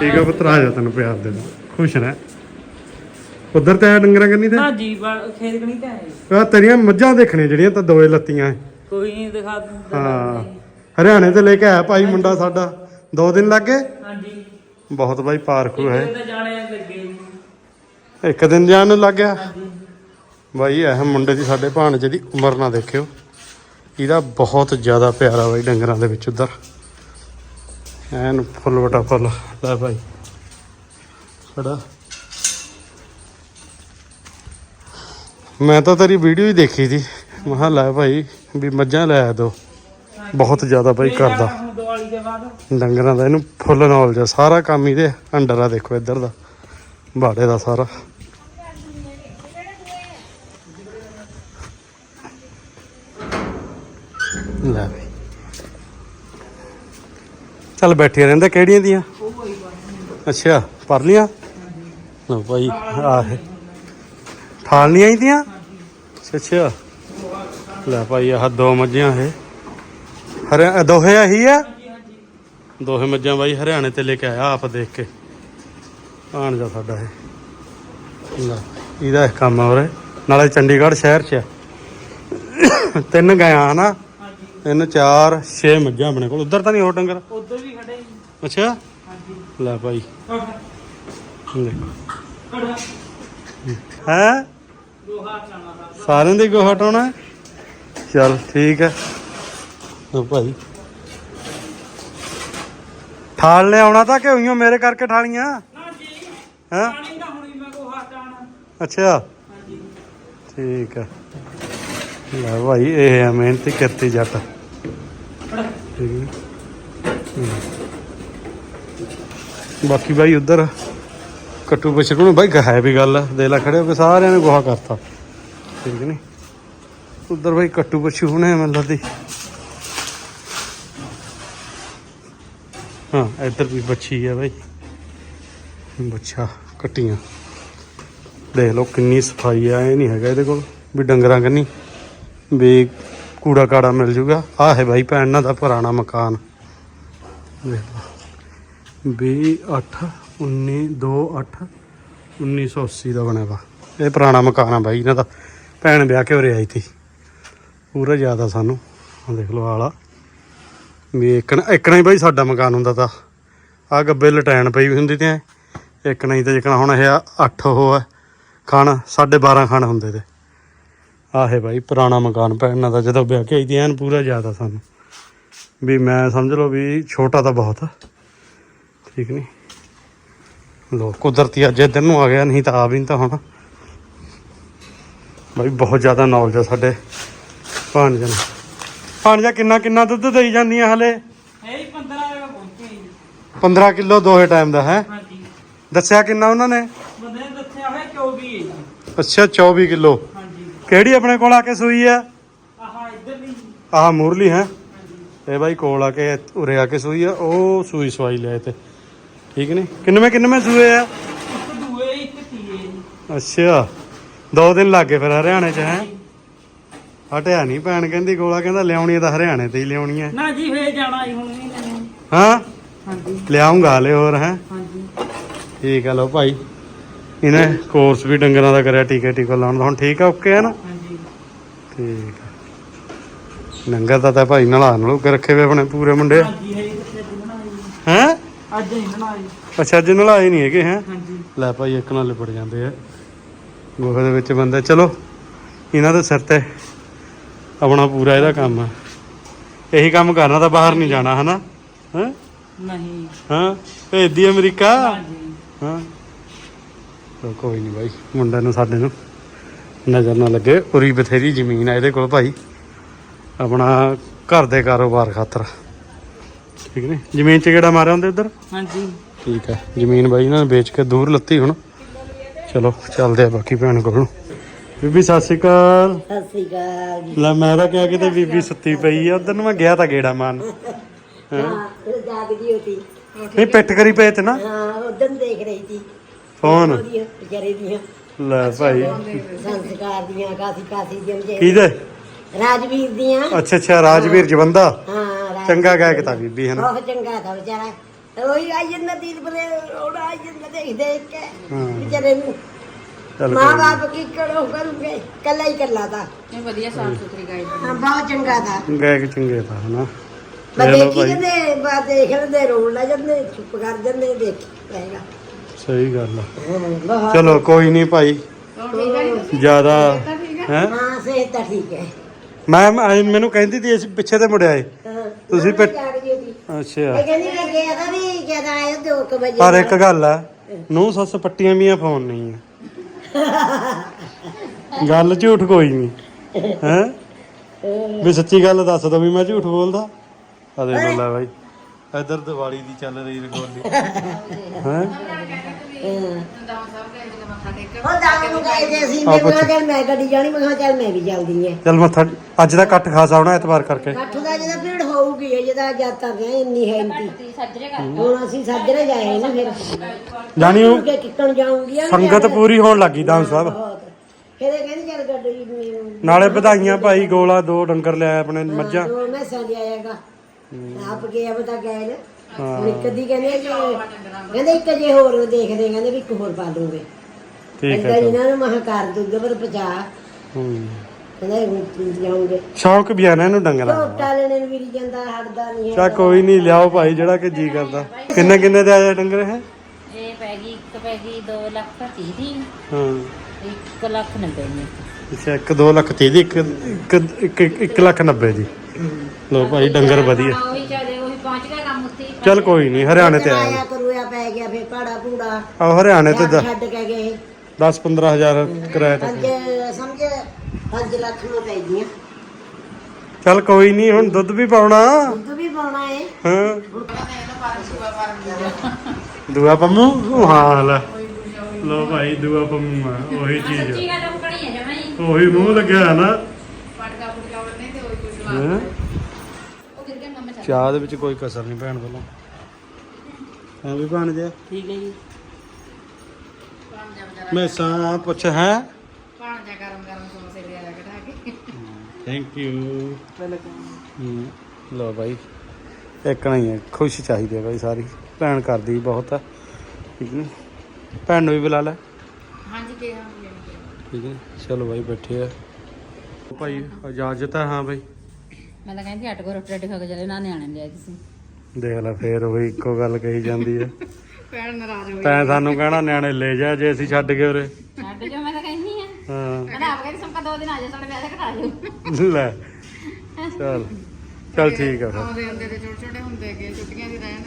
ਠੀਕ ਆ ਪੁੱਤਰ ਆ ਜਾ ਤੈਨੂੰ ਪਿਆਰ ਦੇ ਦਾਂ ਖੁਸ਼ ਰਹਿ। ਉਧਰ ਤੇ ਆਇਆ ਡੰਗਰਾਂ ਕੰਨੀ ਤੇ? ਨਾ ਜੀ ਬਾ- ਖੇਤ ਕਣੀ ਤਾਂ ਹੈ ਆ ਤੇਰੀਆਂ ਮੱਝਾਂ ਦੇਖਣੀਆਂ ਜਿਹੜੀਆਂ ਤਾਂ ਦੋਏ ਲੱਤੀਆਂ। ਕੋਈ ਨਹੀਂ ਦਿਖਾ ਹਾਂ। ਹਰਿਆਣੇ ਤੇ ਲੈ ਕੇ ਆਇਆ ਭਾਈ ਮੁੰਡਾ ਸਾਡਾ। ਦੋ ਦਿਨ ਲੱਗ? ਗਏ ਹਾਂਜੀ। ਬਹੁਤ ਬਾਈ ਪਾਰਕੂ ਹੈ। ਇੱਕ ਦਿਨ ਜਾਣ ਨੂੰ ਲੱਗ ਗਿਆ। ਹਾਂਜੀ। ਬਾਈ ਇਹ ਮੁੰਡੇ ਦੀ ਸਾਡੇ ਭਾਣਜੇ ਦੀ ਉਮਰ ਨਾ ਦੇਖਿਓ। ਇਹਦਾ ਬਹੁਤ ਜ਼ਿਆਦਾ ਪਿਆਰਾ ਬਾਈ ਡੰਗਰਾਂ ਦੇ ਵਿੱਚ ਉਧਰ। ਐਨ ਫੁੱਲ ਵਟਾ ਫੁੱਲ। ਲੈ ਭਾਈ ਖੜਾ। ਮੈਂ ਤਾਂ ਤੇਰੀ ਵੀਡੀਓ ਹੀ ਦੇਖੀ ਸੀ। ਮੈਂ ਲੈ ਭਾਈ, ਵੀ ਮੱਝਾਂ ਲੈ ਆ ਦੋ ਬਹੁਤ ਜ਼ਿਆਦਾ ਬਾਈ ਕਰਦਾ। ਡੰਗਰਾਂ ਦਾ ਇਹਨੂੰ ਫੁੱਲ ਨੌਲੇਜ ਆ। ਸਾਰਾ ਕੰਮ ਇਹਦੇ ਅੰਡਰ ਆ ਦੇਖੋ ਇੱਧਰ ਦਾ। ਬਾੜੇ ਦਾ ਸਾਰਾ। ਲੈ। ਬਈ ਚੱਲ ਬੈਠੇ ਰਹਿੰਦਾ, ਕਿਹੜੀਆਂ ਦੀਆਂ? ਅੱਛਾ ਪਰ ਲੀਆਂ ਲਓ ਭਾਈ ਆਹ। ਠਾਲ ਨਹੀਂ ਦੀਆਂ? ਅੱਛਾ। ਲੈ ਭਾਈ ਆਹ ਦੋ ਮੱਝਾਂ ਇਹ। ਹਰਿਆ ਦੋਹੇ ਆਹੀ ਆ? ਦੋਹੇ ਮੱਝਾਂ ਬਾਈ ਹਰਿਆਣੇ ਤੇ ਲੈ ਕੇ ਆਇਆ ਆਪ ਦੇਖ ਕੇ। ਆਣ ਜਾ ਸਾਡਾ ਇਹ। ਲੈ, ਇਹਦਾ ਕੰਮ ਆ ਉਰੇ। ਨਾਲੇ ਚੰਡੀਗੜ੍ਹ ਸ਼ਹਿਰ 'ਚ ਆ। ਤਿੰਨ ਗਾਇਆ, ਹਨਾ? ਤਿੰਨ ਚਾਰ ਛੇ ਮੱਝਾਂ ਆਪਣੇ ਕੋਲ। ਉਧਰ ਤਾਂ ਨਹੀਂ ਹੋਰ ਡੰਗਰ? ਉਧਰ ਵੀ ਖੜੇ ਅੱਛਾ? ਹਾਂਜੀ। ਲੈ ਭਾਈ। ਹੈ? ਸਾਰਿਆਂ ਦੇ? ਚੱਲ ਠੀਕ ਹੈ। ਲਓ ਭਾਈ। ਠਾਲ ਨੇ ਆਉਣਾ ਤਾਂ ਕਿ ਉਈਓ ਮੇਰੇ ਕਰਕੇ ਠਾਲੀਆਂ? ਨਾ ਜੀ ਹੈ? ਅੱਛਾ। ਹਾਂਜੀ। ਠੀਕ ਹੈ। ਲੈ ਭਾਈ ਇਹ ਹੈ ਮਿਹਨਤੀ ਕਰਤੀ ਜੱਟ। ਬਾਕੀ ਭਾਈ ਉਧਰ ਕੱਟੂ ਬਛੜੂ ਨੂੰ ਭਾਈ ਹੈ ਵੀ ਗੱਲ ਦੇ ਲੈ ਖੜੇ ਹੋ ਕੇ ਸਾਰਿਆਂ ਨੇ ਗੋਹਾ ਕਰਤਾ। ਠੀਕ ਨਹੀਂ? ਉਧਰ ਭਾਈ ਕੱਟੂ ਬਛੂ ਹੁਣੇ ਮੈਨੂੰ ਲੱਗਦੀ ਹਾਂ ਇੱਧਰ ਵੀ ਬੱਚੀ ਹੈ ਭਾਈ। ਬੱਚਾ ਕੱਟੀਆਂ। ਦੇਖ ਲਓ ਕਿੰਨੀ ਸਫ਼ਾਈ ਆ ਇਹ ਨਹੀਂ ਹੈਗਾ ਇਹਦੇ ਕੋਲ ਵੀ ਡੰਗਰਾਂ ਕੰਨੀ। ਵੀ ਕੂੜਾ ਕਾੜਾ ਮਿਲ ਜੂਗਾ। ਆਹ ਹੈ ਭਾਈ ਭੈਣਾਂ ਦਾ ਪੁਰਾਣਾ ਮਕਾਨ। ਦੇਖ ਲਓ 20 8 19 2 8 1980 ਦਾ ਬਣਿਆ ਵਾ। ਇਹ ਪੁਰਾਣਾ ਮਕਾਨ ਆ ਬਾਈ ਇਹਨਾਂ ਦਾ। ਭੈਣ ਵਿਆਹ ਕੇ ਉਰੇ ਆਈ ਸੀ। ਪੂਰਾ ਯਾਦ ਆ ਸਾਨੂੰ। ਦੇਖ ਲਓ ਆਲਾ। ਵੀ ਇੱਕਣਾ ਇੱਕਣਾ ਹੀ ਬਾਈ ਸਾਡਾ ਮਕਾਨ ਹੁੰਦਾ ਤਾਂ। ਆ ਗੱਬੇ ਲਟੈਣ ਪਈ ਹੁੰਦੀ ਤੇ ਐਂ। ਇੱਕਣਾ ਹੀ ਤੇ ਜਿਕਣਾ ਹੁਣ ਇਹ 8 ਉਹ ਹੈ ਖਾਣ 12.5 ਖਾਣ ਹੁੰਦੇ ਤੇ। ਆਹੇ ਬਾਈ ਪੁਰਾਣਾ ਮਕਾਨ ਭੈਣਾਂ ਦਾ ਜਦੋਂ ਵਿਆਹ ਕੇ ਆਈ ਦੀ ਐਨ ਪੂਰਾ ਯਾਦ ਆ ਸਾਨੂੰ। ਵੀ ਮੈਂ ਸਮਝ ਲਓ ਵੀ ਛੋਟਾ ਤਾਂ ਬਹੁਤ ਆ। ਠੀਕ ਨਹੀਂ ਲੋ ਕੁਦਰਤੀ ਅੱਜ ਇੱਧਰ ਨੂੰ ਆ ਗਿਆ ਨਹੀਂ ਤਾਂ ਆ ਵੀ ਨਹੀਂ ਤਾਂ ਹੁਣ। ਬਾਈ ਬਹੁਤ ਜ਼ਿਆਦਾ ਨੌਲੇਜ ਆ ਸਾਡੇ ਭਾਣਜਾ ਨੂੰ ਭਾਣਜਾ ਕਿੰਨਾ ਕਿੰਨਾ ਦੁੱਧ ਦੇਈ ਜਾਂਦੀਆਂ ਹਲੇ? ਹੈ ਹੀ 15 ਜਗ੍ਹਾ ਪਹੁੰਚੇ ਜੀ। 15 ਕਿਲੋ ਦੋਹੇ ਟਾਈਮ ਦਾ ਹੈ? ਹਾਂਜੀ। ਦੱਸਿਆ ਕਿੰਨਾ ਉਹਨਾਂ ਨੇ? ਬੰਦੇ ਨੇ ਦੱਸਿਆ ਹੋਇਆ 24 ਹੈ ਜੀ। ਅੱਛਾ 24 ਕਿਲੋ। ਕਿਹੜੀ ਆਪਣੇ ਕੋਲ ਆ ਕੇ ਸੂਈ ਆ? ਆਹ ਇੱਧਰ ਵੀ ਆਹ ਮੂਰਲੀ ਹੈ? ਇਹ ਬਾਈ ਕੋਲ ਆ ਕੇ ਉਰੇ ਆ ਕੇ ਸੂਈ ਆ ਉਹ ਸੂਈ ਸਵਾਈ ਲਿਆ ਤੇ ਠੀਕ ਨੇ? ਕਿੰਨਵੇਂ ਕਿੰਨਵੇਂ ਸੂਏ ਆ? ਇੱਕ ਦੂਏ ਇੱਕ ਤੀਏ। ਜੀ ਅੱਛਾ। ਦੋ ਦਿਨ ਲੱਗੇ ਫਿਰ ਹਰਿਆਣੇ ਚ ਹੈ? ਹਟਿਆ ਨਹੀਂ ਭੈਣ ਕਹਿੰਦੀ ਗੋਲਾ ਕਹਿੰਦਾ ਲਿਆਉਣੀ ਤਾਂ ਹਰਿਆਣੇ ਤੇ ਹੀ ਲਿਆਉਣੀ ਹੈ ਨਾ ਜੀ ਫੇਰ ਜਾਣਾ ਜੀ ਹੁਣ ਨਹੀਂ ਲੈਣੀ। ਹਾਂ? ਹਾਂਜੀ। ਲਿਆਉਂਗਾ ਹਲੇ ਹੋਰ ਹੈ? ਹਾਂਜੀ। ਠੀਕ ਆ ਲਓ ਭਾਈ। ਇਹਨੇ ਕੋਰਸ ਵੀ ਡੰਗਰਾਂ ਦਾ ਕਰਿਆ ਟੀਕੇ ਟੀਕਾ ਲਾਉਣ ਦਾ। ਹੁਣ ਠੀਕ ਆ ਓਕੇ ਆ ਨਾ? ਹਾਂਜੀ। ਠੀਕ ਆ। ਨੰਗਾ ਤਾਂ ਤਾਂ ਭਾਈ ਨਲਾ ਨਲੂ ਕੇ ਰੱਖੇ ਵੇ ਆਪਣੇ ਪੂਰੇ ਮੁੰਡੇ। ਹਾਂਜੀ ਹੈ ਜੀ ਬਣਾਈ ਹੈ? ਅੱਜ ਨਹੀਂ ਬਣਾਈ ਅੱਛਾ ਅੱਜ ਨਲਾਏ ਨਹੀਂ ਹੈਗੇ ਹੈ? ਹਾਂਜੀ। ਲੈ ਭਾਈ ਇੱਕ ਨਾਲ ਲਿਪੜ ਜਾਂਦੇ ਆ। ਗੋਹੇ ਦੇ ਵਿੱਚ ਬੰਦੇ। ਚਲੋ ਇਹਨਾਂ ਦੇ ਸਿਰ ਤੇ ਆਪਣਾ ਪੂਰਾ ਇਹਦਾ ਕੰਮ ਆ। ਇਹੀ ਕੰਮ ਕਰਨਾ ਤਾਂ ਬਾਹਰ ਨਹੀਂ ਜਾਣਾ ਹਨਾ? ਹਾਂ? ਨਹੀਂ। ਹਾਂ? ਭੇਜਦੀ ਅਮਰੀਕਾ? ਹਾਂਜੀ। ਹਾਂ? ਚਲੋ ਕੋਈ ਨਹੀਂ ਭਾਈ ਮੁੰਡੇ ਨੂੰ ਸਾਡੇ ਨੂੰ ਨਜ਼ਰ ਨਾ ਲੱਗੇ। ਉਰੀ ਬਥੇਰੀ ਜ਼ਮੀਨ ਆ ਇਹਦੇ ਕੋਲ ਭਾਈ। ਆਪਣਾ ਘਰ ਦੇ ਕਾਰੋਬਾਰ ਖਾਤਰ। ਠੀਕ ਨੇ? ਜ਼ਮੀਨ 'ਚ ਕਿਹੜਾ ਮਾਰਿਆ ਹੁੰਦੇ ਉਧਰ ਹਾਂਜੀ। ਠੀਕ ਹੈ ਜ਼ਮੀਨ ਬਾਈ ਇਹਨਾਂ ਨੇ ਵੇਚ ਕੇ ਦੂਰ ਲੱਤੀ ਹੁਣ। ਚਲੋ ਚੱਲਦੇ ਆ ਬਾਕੀ ਭੈਣ ਕੋਲ। ਬੀਬੀ ਸਤਿ ਸ਼੍ਰੀ ਅਕਾਲ। ਸਤਿ ਸ੍ਰੀ ਅਕਾਲ ਜੀ। ਲੈ ਮੈਂ ਤਾਂ ਕਿਹਾ ਕਿਤੇ ਬੀਬੀ ਸੁੱਤੀ ਪਈ ਆ ਉਧਰ ਨੂੰ ਮੈਂ ਗਿਆ ਤਾਂ ਗੇੜਾ ਮਾਰਨ। ਹਾਂ ਜਾਗਦੀ ਹੋਤੀ ਨਹੀਂ ਪਿੱਠ ਕਰੀ ਪਏ ਤੇ ਨਾ। ਹਾਂ ਉਦੋਂ ਦੇਖ ਰਹੀ ਸੀ। ਫੋਨ ਉਹਦੀਆਂ ਵਿਚਾਰੇ ਦੀਆਂ। ਲੈ ਭਾਈ। ਸੰਸਕਾਰ ਦੀਆਂ ਕਾਸੀ ਕਾਸੀ ਦੀਆਂ ਵਿਚਾਰੇ- ਕਿਹਦੇ? ਰਾਜਵੀਰ ਦੀਆਂ। ਅੱਛਾ ਅੱਛਾ ਰਾਜਵੀਰ ਜਵੰਦਾ? ਹਾਂ ਰਾਜ- ਚੰਗਾ ਗਾਇਕ ਤਾਂ ਬੀਬੀ ਹਨ? ਬਹੁਤ ਚੰਗਾ ਥਾ ਵਿਚਾਰਾ। ਉਹੀ ਆਈ ਜਾਂਦਾ ਦਿਲ ਬਲੇ ਉਹਦਾ ਆਈ ਜਾਂਦਾ ਦੇਖ ਦੇਖ ਕੇ ਹਾਂ। ਵਿਚਾਰੇ ਨੂੰ ਚੱਲ ਮਾਂ ਕੋਈ। ਬਾਪ ਕੀ ਕਰੋ ਕਰੂਗੇ? ਕੱਲਾ ਹੀ ਕੱਲਾ ਦਾ ਇਹ ਵਧੀਆ ਸਾਫ਼ ਸੁਥਰੀ ਗਾਈ ਹਾਂ ਬਹੁਤ ਚੰਗਾ ਦਾ ਗਏ ਕਿ ਚੰਗੇ ਤਾਂ ਹਨਾ? ਮੈਂ ਦੇਖ ਲਓ ਦੇਖੀ ਭਾਈ। ਜਾਂਦੇ ਬਾ ਦੇਖ ਲੈਂਦੇ ਰੋਣ ਲੱਗ ਜਾਂਦੇ ਚੁੱਪ ਕਰ ਜਾਂਦੇ ਦੇਖ ਰਹੇਗਾ ਸਹੀ ਗੱਲ ਆ। ਬਹੁਤ ਚਲੋ, ਕੋਈ ਨਹੀਂ ਭਾਈ। ਜ਼ਿਆਦਾ ਤਾਂ ਹੈ? ਹਾਂ ਸਿਹਤ ਤਾਂ ਠੀਕ ਹੈ ਮੈਂ, ਮੈਂ- ਮੈਨੂੰ ਕਹਿੰਦੀ ਤੀ, ਅਸੀਂ ਪਿੱਛੇ ਤੇ ਮੁੜਿਆ ਏ। ਤੁਸੀਂ ਪਿੱਟ- ਅੱਛਾ। ਕਹਿੰਦੀ ਮੈਂ ਗਿਆ ਤਾਂ ਵੀ ਕਿਹਦਾ ਆਇਆ 2 ਵਜੇ ਪਰ ਇੱਕ ਗੱਲ ਆ ਨੂੰ ਸੱਸ ਪੱਟੀਆਂ ਵੀਆਂ ਫੋਨ ਨਹੀਂ ਆ। ਗੱਲ ਝੂਠ ਕੋਈ ਨਹੀਂ ਹੈ? ਵੀ ਸੱਚੀ ਗੱਲ ਦੱਸ ਦੋ ਵੀ ਮੈਂ ਝੂਠ ਬੋਲਦਾ। ਆ ਦੇਖ ਲੈ ਬਾਈ। ਇਧਰ ਦੀਵਾਲੀ ਦੀ ਚੱਲ ਰਹੀ ਰਗੋਲੀ। ਹੈ? ਦਾਮ ਸਾਹਿਬ ਗਏ ਜਦੋਂ ਮੱਥਾ ਟੇਕਣ ਉਹ ਦਾਮ ਨੂੰ ਗਏ ਜੇ ਅਸੀਂ ਆ ਮੈਂ ਪੁੱਛ। ਕਿਹਾ ਚੱਲ ਮੈਂ ਗੱਡੀ ਜਾਣੀ ਮੈਂ ਕਿਹਾ ਚੱਲ ਮੈਂ ਵੀ ਚੱਲਦੀ ਐ ਚੱਲ ਮੱਥਾ ਅੱਜ ਦਾ ਕੱਟ ਖਾਸ ਆਉਣਾ ਐਤਵਾਰ ਕਰਕੇ। ਕੱਠ ਦਾ ਜਿਹਦਾ ਭੀੜ ਹੋਊਗੀ ਇਹ ਜਿਹਦਾ ਜਾਤਾਂ ਗਏ ਇੰਨੀ ਹੈ ਇੰਨੀ ਹੁਣ ਅਸੀਂ ਸਾਜਰੇ ਜਾਏ ਨਾ ਫਿਰ। ਜਾਣੀ ਉਹ ਕਿ ਕਿੱਕਣ ਜਾਊਂਗੀ ਸੰਗਤ ਪੂਰੀ ਹੋਣ ਲੱਗੀ ਦਾਮ ਸਾਹਿਬ। ਫਿਰ ਇਹ ਕਹਿੰਦੀ ਚੱਲ ਗੱਡੀ ਮੈਨੂੰ ਨਾਲੇ ਵਧਾਈਆਂ ਭਾਈ ਗੋਲਾ ਦੋ ਡੰਗਰ ਲਿਆਏ ਆਪਣੇ ਮੱਝਾਂ। ਦੋ ਮੈਸਾਂ ਆਪ ਗਿਆ ਬਤਾ ਗਏ ਨੇ। ਹੁਣ ਇੱਕ ਦੀ ਕਹਿੰਦੇ ਕਿ ਕਹਿੰਦੇ ਇੱਕ ਜੇ ਹੋਰ ਦੇਖਦੇ ਕਹਿੰਦੇ ਵੀ ਇੱਕ ਹੋਰ ਪਾ ਦੂੰਗੇ। ਠੀਕ ਏਦਾਂ ਹੈ ਇਹਨਾਂ ਨੂੰ ਮਹਾ ਕਰ ਦੂੰਗੇ ਪਰ ਪਚਾ ਹੂੰ। ਕਹਿੰਦੇ ਹੁਣ ਜਾਉਂਗੇ ਸ਼ੌਂਕ ਵੀ ਆ ਨਾ ਇਹਨੂੰ ਡੰਗਰਾਂ ਦਾ। ਝੋਟਾ ਲੈਣੇ ਨੂੰ ਵੀ ਨੀ ਜਾਂਦਾ ਹਟਦਾ ਨਹੀਂ ਚਾ ਕੋਈ ਨਹੀਂ ਲਿਆਓ ਭਾਈ ਜਿਹੜਾ ਕਿ ਜੀ ਕਰਦਾ। ਕਿੰਨੇ ਕਿੰਨੇ ਦੇ ਆਏ ਡੰਗਰ ਹੈ ਇਹ ਪੈ ਗਈ ਇੱਕ ਪੈ ਗਈ 2 ਲੱਖ 30 ਦੀ। ਹਾਂ। 1 ਲੱਖ 90 ਦੀ। ਅੱਛਾ 1 2 ਲੱਖ 30 ਦੀ 1 1 ਲੱਖ 90 ਦੀ। ਲੋ ਭਾਈ ਡੰਗਰ ਵਧੀਆ। ਉਹੀ ਚਾਲੇ ਉਹੀ ਪਹੁੰਚ ਗਿਆ ਕੰਮ। ਚੱਲ ਕੋਈ ਨਹੀਂ ਹਰਿਆਣੇ ਤੇ ਆਇਆ ਆਇਆ ਕਰੂਆ ਪੈ ਗਿਆ ਫੇ ਪਾੜਾ ਪੂੜਾ ਆ ਹਰਿਆਣੇ ਤੇ ਛੱਡ ਕੇ ਗਏ। 10 15000 ਕਿਰਾਇਆ ਤੇ ਪੰਜ ਸਮਝ 5 ਲੱਖ ਨੂੰ ਪੈ ਗਈਆਂ। ਚੱਲ ਕੋਈ ਨਹੀਂ ਹੁਣ ਦੁੱਧ ਵੀ ਪਾਉਣਾ। ਦੁੱਧ ਵੀ ਪਾਉਣਾ ਏ। ਹਾਂ। ਦੂਆ ਪੰਮੂ? ਉਹ ਹਾਂ ਲੈ। ਲੋ ਭਾਈ ਦੂਆ ਪੰਮੂ ਆ ਉਹੀ ਚੀਜ਼ ਸੱਚੀ ਗੱਲ ਉਹ ਕਣੀ ਹੈ ਜਮਾਂ ਹੀ। ਉਹੀ ਮੂੰਹ ਲੱਗਿਆ ਨਾ। ਪਟਕਾ ਪੁਟਕਾ ਵੜਨੇ ਤੇ ਉਹ ਕੁਝ ਹੈਂ? ਉਹ ਗਿਰ ਗਿਆ ਮੰਮਾ ਚੱਲ ਚਾਹ ਦੇ ਵਿੱਚ ਕੋਈ ਕਸਰ ਨਹੀਂ ਭੈਣ ਵੱਲੋਂ। ਹਾਂ ਵੀ ਬਣ ਜਾ ਠੀਕ ਹੈ ਜੀ। ਪਾਣ ਜਾ ਬਜਾਰਾ ਮੈਂ ਸਾਂ ਪੁੱਛ ਹੈ? ਪਾਣ ਜਾ ਗਰਮ ਗਰਮ ਸਮੋਸੇ ਲਿਆ ਜਾ ਕਢਾ ਕੇ। ਥੈਂਕ ਯੂ ਵੈਲਕਮ ਲੋ ਭਾਈ ਇੱਕ ਨਹੀਂ ਹੈ ਖੁਸ਼ ਚਾਹੀਦੀ ਹੈ ਭਾਈ ਸਾਰੀ। ਭੈਣ ਕਰਦੀ ਬਹੁਤ ਆ। ਠੀਕ ਨੇ? ਭੈਣ ਨੂੰ ਵੀ ਬੁਲਾ ਲੈ। ਹਾਂਜੀ ਕਿਹਾ ਠੀਕ ਹੈ ਚਲੋ ਭਾਈ ਬੈਠੇ ਆ। ਭਾਈ ਇਜਾਜ਼ਤ ਹੈ ਹਾਂ ਭਾਈ ਮੈਂ ਤਾਂ ਕਹਿੰਦੀ ਅੱਟ ਕੋ ਰੋਟੀ ਰਾਟੀ ਖਾ ਕੇ ਚਲੇ ਨਾ ਨਿਆਣੇ ਲਿਆ ਤੁਸੀਂ। ਦੇਖ ਲੈ ਫੇਰ ਉਹ ਇੱਕੋ ਗੱਲ ਕਹੀ ਜਾਂਦੀ ਹੈ ਭੈਣ ਨਾਰਾਜ਼ ਹੋਈ। ਤੈਂ ਸਾਨੂੰ ਕਹਿਣਾ ਨਿਆਣੇ ਲੈ ਜਾ ਜੇ ਅਸੀਂ ਛੱਡ ਗਏ ਉਰੇ। ਛੱਡ ਜੋ ਮੈਂ ਤਾਂ ਕਹਿੰਦੀ ਆ। ਹਾਂ। ਮੈਂ ਤਾਂ ਆਪ ਕਹਿੰਦੀ ਸਮਕਾ ਦੋ ਦਿਨ ਆ ਜਾ ਸਾਡੇ ਵਿਆਹ ਘਟਾ ਲਿਓ ਲੈ ਚਲ। ਚਲ ਠੀਕ ਆ ਫਿਰ। ਆਉਂਦੇ ਹੁੰਦੇ ਤੇ ਛੋਟੇ ਛੋਟੇ ਹੁੰਦੇ ਗਏ ਛੁੱਟੀਆਂ ਦੀ ਰਹਿਣ।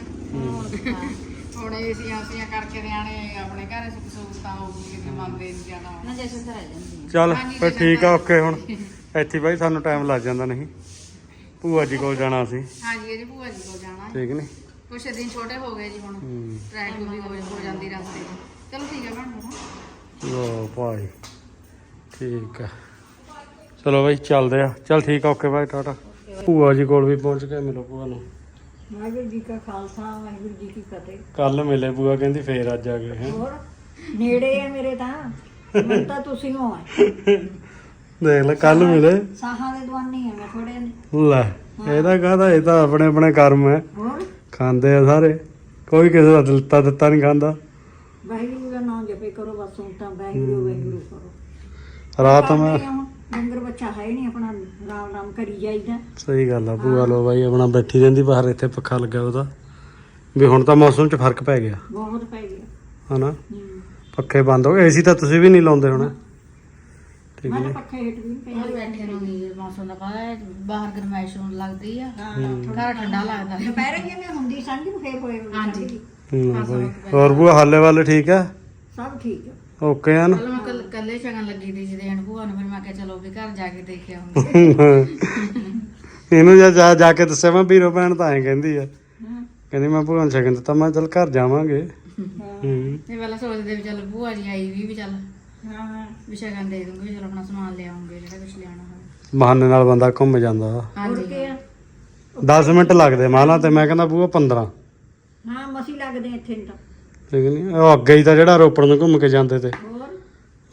ਹੁਣ ਏਸੀਆਂ ਸੀਆਂ ਕਰਕੇ ਨਿਆਣੇ ਆਪਣੇ ਘਰੇ ਸੁੱਖ ਸਹੂਲਤਾਂ ਹੋ ਗਈ ਕਿ ਮੰਨਦੇ ਨਹੀਂ ਜਾਣਾ ਨਾ ਜੈਸੇ ਉੱਧਰ ਆ ਜਾਂਦੀ ਚੱਲ ਫਿਰ ਠੀਕ ਆ ਓਕੇ ਹੁਣ। ਇੱਥੇ ਭਾਈ ਸਾਨੂੰ ਟਾਈਮ ਲੱਗ ਜਾਂਦਾ ਨਹੀਂ। ਭੂਆ ਜੀ ਕੋਲ ਜਾਣਾ ਸੀ। ਹਾਂਜੀ ਜੀ ਭੂਆ ਜੀ ਕੋਲ ਜਾਣਾ। ਠੀਕ ਨਹੀਂ ਕੁਛ ਦਿਨ ਛੋਟੇ ਹੋ ਗਏ ਜੀ ਹੁਣ। ਹੂੰ। ਟ੍ਰੈਕ ਵੀ ਹੋ ਹੋ ਜਾਂਦੀ ਰਸਤੇ 'ਚ ਚਲੋ ਠੀਕ ਹੈ ਭੈਣ ਲੋ ਭਾਈ ਠੀਕ ਆ। ਚਲੋ ਭਾਈ ਚੱਲਦੇ ਆ। ਚਲ ਠੀਕ ਆ ਓਕੇ ਭਾਈ ਟਾਟਾ। ਭੂਆ ਜੀ ਕੋਲ ਵੀ ਪਹੁੰਚ ਗਏ ਮਿਲੋ ਭੂਆ ਨੂੰ। ਵਾਹਿਗੁਰੂ ਜੀ ਕਾ ਖਾਲਸਾ ਵਾਹਿਗੁਰੂ ਜੀ ਕੀ ਫਤਿਹ। ਕੱਲ ਮਿਲੇ ਭੂਆ ਕਹਿੰਦੀ ਫੇਰ ਅੱਜ ਆ ਗਏ ਹੈ। ਹੋਰ? ਨੇੜੇ ਆ ਮੇਰੇ ਤਾਂ। ਮੈਂ ਤਾਂ ਤੁਸੀਂ ਹੋ ਆ ਦੇਖ ਲੈ ਕੱਲ ਮਿਲੇ। ਸਾਹਾਂ ਦੇ ਦਵਾਨੀ ਆ ਮੈਂ ਥੋੜੇ ਨੇ ਲੈ ਇਹਦਾ ਕਾਹਦਾ ਇਹ ਤਾਂ ਆਪਣੇ ਆਪਣੇ ਕਰਮ ਹੈ। ਹੋਰ? ਖਾਂਦੇ ਆ ਸਾਰੇ। ਕੋਈ ਕਿਸੇ ਦਾ ਦਿੱਤਾ ਦਿੱਤਾ ਨਹੀਂ ਖਾਂਦਾ। ਵਾਹਿਗੁਰੂ ਦਾ ਨਾਮ ਜਪੇ ਕਰੋ ਬਸ ਹੁਣ ਤਾਂ ਵਾਹਿਗੁਰੂ ਵਾਹਿਗੁਰੂ ਕਰੋ। ਰਾਤ ਮੈਂ ਡੰਗਰ ਬੱਚਾ ਹੈ ਨਹੀਂ ਆਪਣਾ ਰਾਮ ਰਾਮ ਕਰੀ ਜਾਈਦਾ। ਸਹੀ ਗੱਲ ਆ ਭੂਆ ਲੋ ਬਾਈ ਆਪਣਾ ਬੈਠੀ ਰਹਿੰਦੀ ਬਾਹਰ ਇੱਥੇ ਪੱਖਾ ਲੱਗਿਆ ਉਹਦਾ। ਵੀ ਹੁਣ ਤਾਂ ਮੌਸਮ 'ਚ ਫ਼ਰਕ ਪੈ ਗਿਆ। ਬਹੁਤ ਪੈ ਗਿਆ। ਹਨਾ। ਪੱਖੇ ਬੰਦ ਹੋ ਗਏ ਏਸੀ ਤਾਂ ਤੁਸੀਂ ਵੀ ਨਹੀਂ ਲਾਉਂਦੇ ਹੁਣ। ਮੈਂ ਤਾਂ ਪੱਖੇ ਹੇਠ ਵੀ ਨਹੀਂ ਹੋਰ ਪਈ ਬੈਠੇ ਨੂੰ ਨਹੀਂ ਮੌਸਮ ਦਾ ਪਤਾ ਬਾਹਰ ਗਰਮਾਇਸ਼ ਹੋਣ ਲੱਗਦੀ ਆ। ਘਰ ਠੰਡਾ ਲੱਗਦਾ। ਹੈ ਦੁਪਹਿਰੇ ਜਿਵੇਂ ਹੁੰਦੀ ਸੰਝ ਨੂੰ ਫੇਰ ਹੋਏ ਹੋਏ ਹਾਂਜੀ। ਠੰਡੀ। ਹੂੰ ਬਾਈ। ਹੋਰ ਭੂਆ ਹਾਲੇ ਵਾਲੇ ਠੀਕ ਆ? ਸਭ ਠੀਕ ਆ। ਓਕੇ ਆ ਨਾ? ਚਲ ਮੈਂ ਕੱਲ ਕੱਲੇ ਸ਼ਗਨ ਲੱਗੀ ਦੀ ਸੀ ਦੇਣ ਭੂਆ ਨੂੰ ਫਿਰ ਮੈਂ ਕਿਹਾ ਚਲੋ ਵੀ ਘਰ ਜਾ ਕੇ ਦੇਖ ਆਉਂਗੇ ਇਹਨੂੰ ਜਾ- ਜਾ ਜਾ ਕੇ ਦੱਸਿਆ ਮੈਂ ਵੀਰੋ ਭੈਣ ਤਾਂ ਐਂ ਕਹਿੰਦੀ ਆ। ਕਹਿੰਦੀ ਮੈਂ ਭੂਆ ਨੂੰ ਸ਼ਗਨ ਦਿੱਤਾ ਮੈਂ ਕਿਹਾ ਚੱਲ ਘਰ ਜਾਵਾਂਗੇ। ਹੂੰ। ਇਹ ਪਹਿਲਾਂ ਸੋਚਦੇ ਵੀ ਚੱਲ ਭੂਆ ਜੀ ਆਈ ਵੀ ਵੀ ਚੱਲ। ਹਾਂ ਵੀ ਸ਼ਗਨ ਦੇ ਦੂੰਗੇ ਚਲ ਆਪਣਾ ਸਮਾਨ ਲੈ ਆਉਂਗੇ ਜਿਹੜਾ ਕੁਝ ਲਿਆਉਣਾ ਹੋਵੇ। ਬਹਾਨੇ ਨਾਲ ਬੰਦਾ ਘੁੰਮ ਜਾਂਦਾ। ਹੋਰ ਹਾਂਜੀ ਕੀ ਆ। 10 ਮਿੰਟ ਲੱਗਦੇ ਮਾਲਾ ਤੇ ਮੈਂ ਕਹਿੰਦਾ ਭੂਆ 15 ਹਾਂ ਮਸੀ ਲੱਗਦੇ ਇੱਥੇ ਨੂੰ ਤਾਂ। ਠੀਕ ਨਹੀਂ ਉਹ ਅੱਗੇ ਹੀ ਤਾਂ ਜਿਹੜਾ ਰੋਪੜ ਨੂੰ ਘੁੰਮ ਕੇ ਜਾਂਦੇ ਤੇ। ਹੋਰ?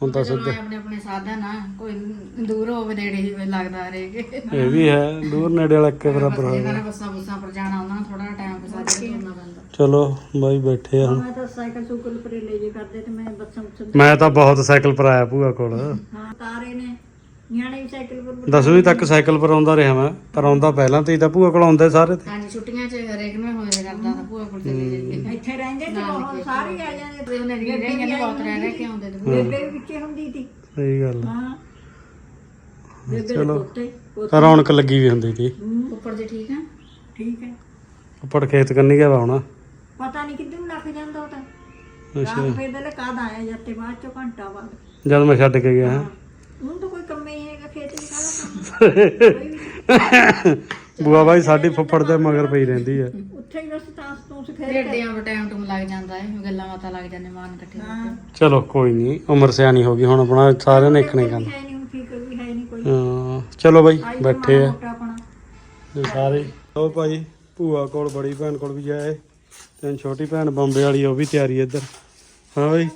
ਹੁਣ ਤਾਂ ਸਿੱਧੇ। ਆਪਣੇ ਆਪਣੇ ਸਾਧਨ ਆ ਕੋਈ ਦੂਰ ਹੋਵੇ ਨੇੜੇ ਹੀ ਲੱਗਦਾ ਰਹੇਗੇ ਇਹ ਵੀ ਹੈ ਦੂਰ ਨੇੜੇ ਵਾਲਾ ਇੱਕੇ ਬਰਾਬਰ ਨੇ ਬੱਸਾਂ ਬੁੱਸਾਂ ਪਰ ਜਾਣਾ ਉਹਨਾਂ ਨੂੰ ਥੋੜਾ ਟਾਈਮ ਤੁਰਨਾ ਪੈਂਦਾ ਚਲੋ ਬਾਈ ਬੈਠੇ ਆ। ਹੁਣ ਮੈਂ ਤਾਂ ਸਾਈਕਲ ਸੁਕਲ ਪਰੇ ਲੈ ਜੇ ਕਰਦੇ ਤੇ ਮੈਂ ਬੱਸਾਂ ਉੱਥੇ ਮੈਂ ਤਾਂ ਬਹੁਤ ਸਾਈਕਲ ਪਰ ਆਇਆ ਭੂਆ ਕੋਲ। ਹਾਂ ਤਾਰੇ ਨੇ। ਨਿਆਣੇ ਵੀ ਸਾਈਕਲ ਪਰ ਦਸਵੀਂ ਤੱਕ ਸਾਈਕਲ ਪਰ ਆਉਂਦਾ ਰਿਹਾ ਮੈਂ ਪਰ ਆਉਂਦਾ ਪਹਿਲਾਂ ਤੇ ਹੀ ਤਾਂ ਭੂਆ ਕੋਲ ਆਉਂਦੇ ਸਾਰੇ ਤੇ। ਹਾਂਜੀ ਛੁੱਟੀਆਂ 'ਚ ਹਰੇਕ ਨੂੰ ਹੋਇਆ ਕਰਦਾ ਤਾਂ ਭੂਆ ਕੋਲ ਚਲੇ ਜਾਂਦੇ ਇੱਥੇ ਰਹਿੰਦੇ ਤੇ ਬਹੁਤ ਸਾਰੇ ਆ ਜਾਂਦੇ। ਤੇ ਉਹਨੇ ਨਹੀਂ ਰਹਿ ਗਏ ਬਹੁਤ ਰਹਿ ਰਹਿ ਕੇ ਆਉਂਦੇ ਤੇ ਬੇਬੇ ਵੀ ਵਿੱਚੇ ਹੁੰਦੀ ਸੀ। ਸਹੀ ਗੱਲ। ਹਾਂ। ਬੇਬੇ ਦੇ ਪੋਤੇ ਪੋਤੇ। ਰੌਣਕ ਲੱਗੀ ਵੀ ਹੁੰਦੀ ਸੀ। ਉੱਪਰ ਜੇ ਠੀਕ ਆ? ਠੀਕ ਹੈ। ਉੱਪਰ ਖੇਤ ਕੰਨੀ ਗਿਆ ਵਾ ਹੁਣ। ਪਤਾ ਨਹੀਂ ਨੂੰ ਲੱਗ ਜਾਂਦਾ ਉਹ ਤਾਂ। ਅੱਛਾ। ਰਾਤ ਫੇਰ ਦੇ ਕਦ ਆਇਆ ਜੱਤੇ ਬਾਅਦ ਚੋਂ ਘੰਟਾ ਬਾਅਦ ਜਦ ਮੈਂ ਛੱਡ ਕੇ ਗਿਆ। ਹੁਣ ਤਾਂ ਕੋਈ ਕੰਮ ਹੀ ਨਹੀਂ ਹੈਗਾ ਖੇਤ ਵਿੱਚ ਕਾਹਦਾ ਬੂਆ ਬਾਈ ਸਾਡੀ ਫੁੱਫੜ ਦੇ ਮਗਰ ਪਈ ਰਹਿੰਦੀ ਆ। ਉੱਥੇ ਹੀ ਬਸ ਤਾਸ ਤੋਂ ਖੇਤ ਰੇਡਿਆਂ ਦਾ ਟਾਈਮ ਟੂਮ ਲੱਗ ਜਾਂਦਾ ਹੈ ਗੱਲਾਂ ਬਾਤਾਂ ਲੱਗ ਜਾਂਦੇ ਮਾਨ ਇਕੱਠੇ ਹੋ ਕੇ। ਚਲੋ ਕੋਈ ਨਹੀਂ ਉਮਰ ਸਿਆਣੀ ਹੋ ਗਈ ਹੁਣ ਆਪਣਾ ਸਾਰਿਆਂ ਨੇ ਇੱਕ ਨਹੀਂ ਕਰਨਾ ਹੈ ਨਹੀਂ ਹੁਣ ਫਿਕਰ ਵੀ ਹੈ ਨਹੀਂ ਕੋਈ। ਹਾਂ ਚਲੋ ਬਾਈ ਬੈਠੇ ਆ। ਸਾਰੇ। ਉਹ ਭਾਈ ਭੂਆ ਕੋਲ ਬੜੀ ਭੈਣ ਕੋਲ ਵੀ ਜਾਏ ਤੇ ਛੋਟੀ ਭੈਣ ਬੰਬੇ ਵਾਲੀ ਉਹ ਵੀ ਤਿਆਰੀ ਇੱਧਰ। ਹਾਂ ਬਾਈ।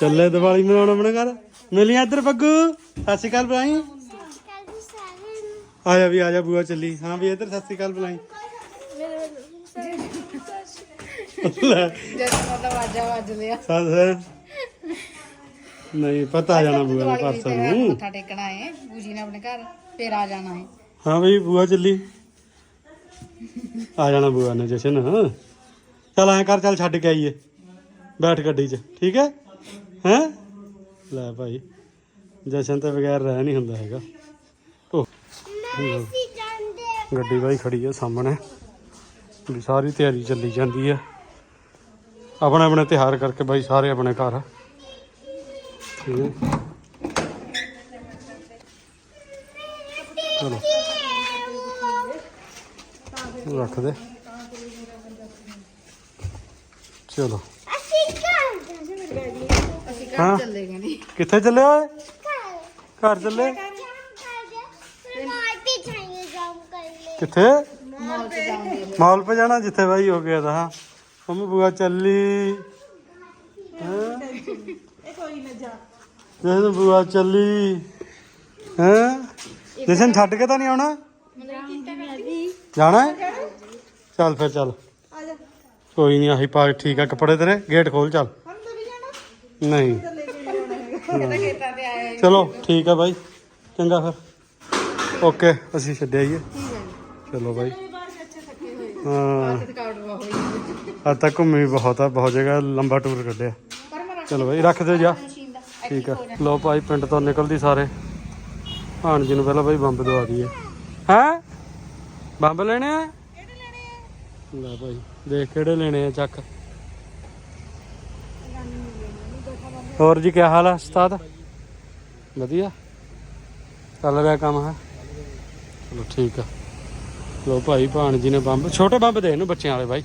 ਚੱਲੇ ਦੀਵਾਲੀ ਮਨਾਉਣ ਆਪਣੇ ਘਰ। ਮਿਲੀਆਂ ਇੱਧਰ ਬੱਗੂ। ਸਤਿ ਸ਼੍ਰੀ ਅਕਾਲ ਬੁਲਾਈ ਆ ਜਾ ਵੀ ਆ ਜਾ ਬੂਆ ਚੱਲੀ। ਹਾਂ ਵੀ ਇੱਧਰ ਸਤਿ ਸ਼੍ਰੀ ਅਕਾਲ ਬੁਲਾਈ ਜਦ ਵੱਜ ਲਿਆ ਨਹੀਂ ਪਤਾ ਜਾਣਾ ਬੂਆ ਨੇ ਪਰਸੋਂ ਨੂੰ। ਮੱਥਾ ਟੇਕਣਾ ਹੈ ਬੂਜੀ ਨੇ ਆਪਣੇ ਘਰ ਫੇਰ ਆ ਜਾਣਾ ਹੈ ਹਾਂ ਬਈ ਬੂਆ ਚੱਲੀ। ਆ ਜਾਣਾ ਬੂਆ ਨੇ ਜਸ਼ਨ ਚੱਲ ਐਂ ਕਰ ਚੱਲ ਛੱਡ ਕੇ ਆਈਏ। ਬੈਠ ਗੱਡੀ 'ਚ ਠੀਕ ਹੈ? ਹੈਂ? ਲੈ ਭਾਈ ਜਸ਼ਨ ਤੇ ਬਗੈਰ ਰਹਿ ਨਹੀਂ ਹੁੰਦਾ ਹੈਗਾ। ਓ ਗੱਡੀ ਬਾਈ ਖੜੀ ਹੈ ਸਾਹਮਣੇ। ਵੀ ਸਾਰੀ ਤਿਆਰੀ ਚੱਲੀ ਜਾਂਦੀ ਹੈ ਆਪਣੇ ਆਪਣੇ ਤਿਉਹਾਰ ਕਰਕੇ ਬਾਈ ਸਾਰੇ ਆਪਣੇ ਘਰ ਠੀਕ ਹੈ? ਚਲੋ। ਰੱਖ ਦੇ। ਚਲੋ। ਹਾਂ? ਚੱਲੇ ਗਏ ਨੇ। ਕਿੱਥੇ ਚੱਲੇ ਓਏ? ਘਰ। ਚੱਲੇ? ਕਿੱਥੇ ਮਾਲ 'ਤੇ ਜਾਣਾ ਜਿੱਥੇ ਬਾਈ ਹੋ ਗਿਆ ਤਾਂ ਹਾਂ। ਮੰਮੀ ਬੁਆ ਚੱਲੀ। ਹਾਂ। ਜਸ਼ਨ ਬੁਆ ਚੱਲੀ। ਹਾਂ? ਜਸ਼ਨ ਛੱਡ ਕੇ ਤਾਂ ਨਹੀਂ ਆਉਣਾ? ਜਾਣਾ ਹੈ? ਚੱਲ ਫਿਰ ਚੱਲ। ਕੋਈ ਨਹੀਂ ਆਹੀ ਪਾ ਠੀਕ ਆ। ਕੱਪੜੇ ਤੇਰੇ? ਗੇਟ ਖੋਲ, ਚੱਲ। ਨਹੀਂ। ਚਲੋ, ਠੀਕ ਆ ਬਾਈ। ਚੰਗਾ ਫਿਰ। ਓਕੇ, ਅਸੀਂ ਛੱਡਿਆ ਆਈਏ। ਚਲੋ ਬਾਈ। ਹਾਂ। ਥਕਾਵਟ ਬਹੁਤ ਹੋਈ ਅੱਜ ਤੱਕ ਘੁੰਮੇ ਵੀ ਬਹੁਤ ਆ, ਬਹੁਤ ਜਗ੍ਹਾ ਲੰਬਾ ਟੂਰ ਕੱਢਿਆ। ਚਲੋ ਬਾਈ, ਰੱਖ ਦਿਓ ਜਾ। ਠੀਕ ਆ। ਲੋ ਭਾਈ, ਪਿੰਡ ਤੋਂ ਨਿਕਲਦੀ ਸਾਰੇ। ਭਾਣ ਜੀ ਨੂੰ ਪਹਿਲਾਂ ਬਾਈ ਬੰਬ ਦਵਾ ਦਈਏ। ਹੈ? ਬੰਬ ਲੈਣੇ ਆ? ਲੈ ਭਾਈ ਦੇਖ ਕਿਹੜੇ ਲੈਣੇ ਆ ਚੱਕ। ਹੋਰ ਜੀ ਕੀ ਹਾਲ ਆ ਉਸਤਾਦ? ਵਧੀਆ। ਚੱਲ ਰਿਹਾ ਕੰਮ ਹੈ। ਚਲੋ ਠੀਕ ਆ। ਲੋ ਭਾਈ ਭਾਣ ਜੀ ਨੇ ਬੰਬ ਛੋਟੇ ਬੰਬ ਦੇ ਇਹਨੂੰ ਬੱਚਿਆਂ ਵਾਲੇ ਭਾਈ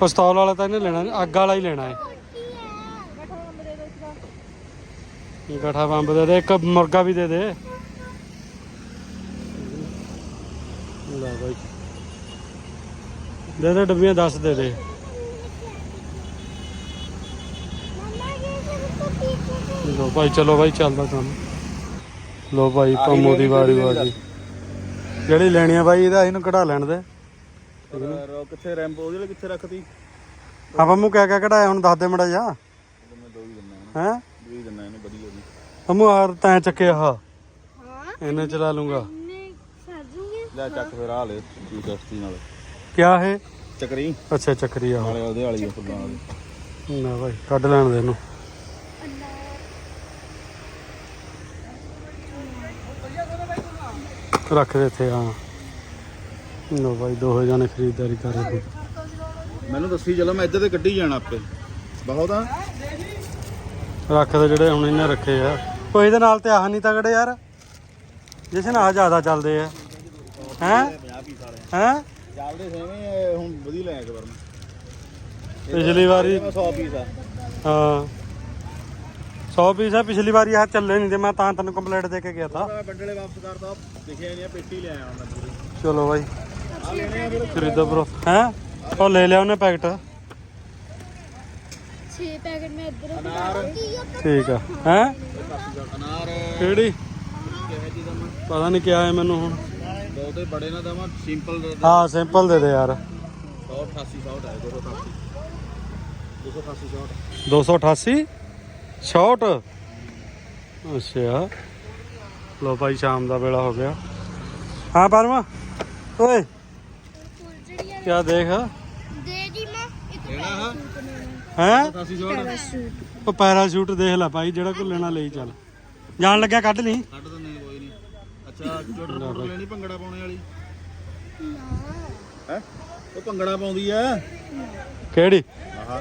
ਪਿਸਤੌਲ ਵਾਲਾ ਤਾਂ ਇਹਨੇ ਲੈਣਾ ਅੱਗ ਵਾਲਾ ਹੀ ਲੈਣਾ ਹੈ? ਗਠਾ ਬੰਬ ਦੇ ਦੇ ਇੱਕ ਮੁਰਗਾ ਵੀ ਦੇ ਦੇ। ਲੈ ਭਾਈ ਦੇ ਦੇ ਡੱਬੀਆਂ 10 ਦੇ ਦੇ। ਲੋ ਭਾਈ ਚਲੋ ਭਾਈ ਚੱਲਦਾ ਕੰਮ। ਲੋ ਭਾਈ ਪੰਮੋ ਦੀ ਵਾਰੀ ਵਾਰੀ ਜਿਹੜੀ ਲੈਣੀ ਆ ਭਾਈ ਇਹਦਾ ਇਹਨੂੰ ਕਢਾ ਲੈਣ ਦੇ। ਕਿੱਥੇ ਰੈਂਬੋ ਉਹਦੇ ਲਈ ਕਿੱਥੇ ਰੱਖਤੀ? ਆ ਪੰਮੂ ਕਿਆ ਕਿਆ ਕਢਾਇਆ ਹੁਣ? ਦੱਸ ਦੇ ਮੜਾ ਜਾ। ਮੈਂ ਦੋ ਹੀ ਦਿੰਦਾ ਹੈ। ਦੋ ਹੀ ਦਿੰਦਾ ਇਹਨੂੰ ਵਧੀਆ ਜੀ ਪੰਮੂ ਹਾਰ ਤੈਂ ਚੱਕਿਆ ਆ ਇਹਨੇ ਚਲਾ ਲੂੰਗਾ। ਲੈ ਚੱਕ ਫਿਰ ਆ ਲੈ ਦਸਤੀ ਨਾਲ। ਕਿਆ ਹੈ ਚੱਕਰੀ। ਅੱਛਾ ਚੱਕਰੀ ਆ। ਨਾਲੇ ਉਹਦੇ ਵਾਲੀ ਆ ਫੁੱਲਾਂ ਵਾਲੀ ਨਾ ਭਾਈ ਕੱਢ ਲੈਣ ਦੇ ਇਹਨੂੰ। ਰੱਖ ਦੇ ਇੱਥੇ ਹਾਂ। ਲੋ ਭਾਈ ਦੋ ਜਣੇ ਖਰੀਦਦਾਰੀ ਕਰ ਰਹੇ ਮੈਨੂੰ ਦੱਸੀ ਚਲੋ ਮੈਂ ਇੱਧਰ ਤੇ ਕੱਢੀ ਜਾਣਾ ਆਪੇ। ਬਹੁਤ ਆ ਰੱਖ ਦੇ ਜਿਹੜੇ ਹੁਣ ਇਹਨੇ ਰੱਖੇ ਆ। ਕੋਈ ਇਹਦੇ ਨਾਲ ਤੇ ਆਹ ਨਹੀਂ ਤਗੜੇ ਯਾਰ। ਜਿਸ ਨਾਲ ਜ਼ਿਆਦਾ ਚੱਲਦੇ ਆ। ਹੈ? 50 ਪੀਸ ਵਾਲੇ ਹੈ? ਚੱਲਦੇ ਸੇਵੇਂ ਹੁਣ ਵਧੀਆ ਲੈ ਕੇ ਵਰਨ। ਪਿਛਲੀ ਵਾਰੀ ਮੈਂ 100 ਪੀਸ ਆ। ਹਾਂ। 100 ਪੀਸ ਆ ਪਿਛਲੀ ਵਾਰੀ ਆ ਚੱਲੇ ਨਹੀਂ ਤੇ ਮੈਂ ਤਾਂ ਤੈਨੂੰ ਕੰਪਲੀਟ ਦੇ ਕੇ ਗਿਆ ਤਾਂ। ਬੰਡਲੇ ਵਾਪਸ ਕਰਦਾ ਦਿਖਿਆ ਨਹੀਂ ਪੇਟੀ ਲੈ ਆਇਆ ਮੈਂ ਪੂਰੀ। ਚਲੋ ਬਾਈ। ਖਰੀਦੋ ਬਰੋ ਹੈ? ਉਹ ਲੈ ਲਿਆ ਉਹਨੇ ਪੈਕਟ। 6 ਪੈਕਟ ਮੈਂ ਇੱਧਰ ਅਨਾਰ। ਠੀਕ ਆ। ਹੈ? ਅਨਾਰ। ਕਿਹੜੀ? ਪਤਾ ਨਹੀਂ ਕਿਹਾ ਹੈ ਮੈਨੂੰ ਹੁਣ। ਬਹੁਤੇ ਬੜੇ ਨਾ ਦਵਾਂ ਸਿੰਪਲ ਹਾਂ ਸਿੰਪਲ ਦੇ ਦੇ ਯਾਰ। 188 ਸ਼ਾਟ ਹੈ 288 288 ਸ਼ਾਟ 288 ਸ਼ਾਰਟ ਅੱਛਾ। ਲੋ ਭਾਈ ਸ਼ਾਮ ਦਾ ਵੇਲਾ ਹੋ ਗਿਆ। ਹਾਂ ਪਰਮਾ। ਓਏ। ਕਿਆ ਦੇਖ? ਦੇ ਜੀ ਮੈਂ ਇੱਕ ਕਿਹੜਾ ਹਾਂ। ਹੈ? 88 ਸ਼ਾਟ ਉਹ ਪੈਰਾਸ਼ੂਟ ਦੇਖ ਲੈ ਭਾਈ ਜਿਹੜਾ ਕੋਈ ਲੈਣਾ ਲਈ ਚੱਲ। ਜਾਣ ਲੱਗਿਆ ਕੱਢ ਲਈ। ਕੱਢ ਦਿੰਦੇ ਕੋਈ ਨਹੀਂ। ਅੱਛਾ ਮੋਟਰ ਲੈਣੀ ਭੰਗੜਾ ਪਾਉਣੇ ਵਾਲੀ ਹੈ ਉਹ ਭੰਗੜਾ ਪਾਉਂਦੀ ਆ। ਕਿਹੜੀ? ਆਹਾ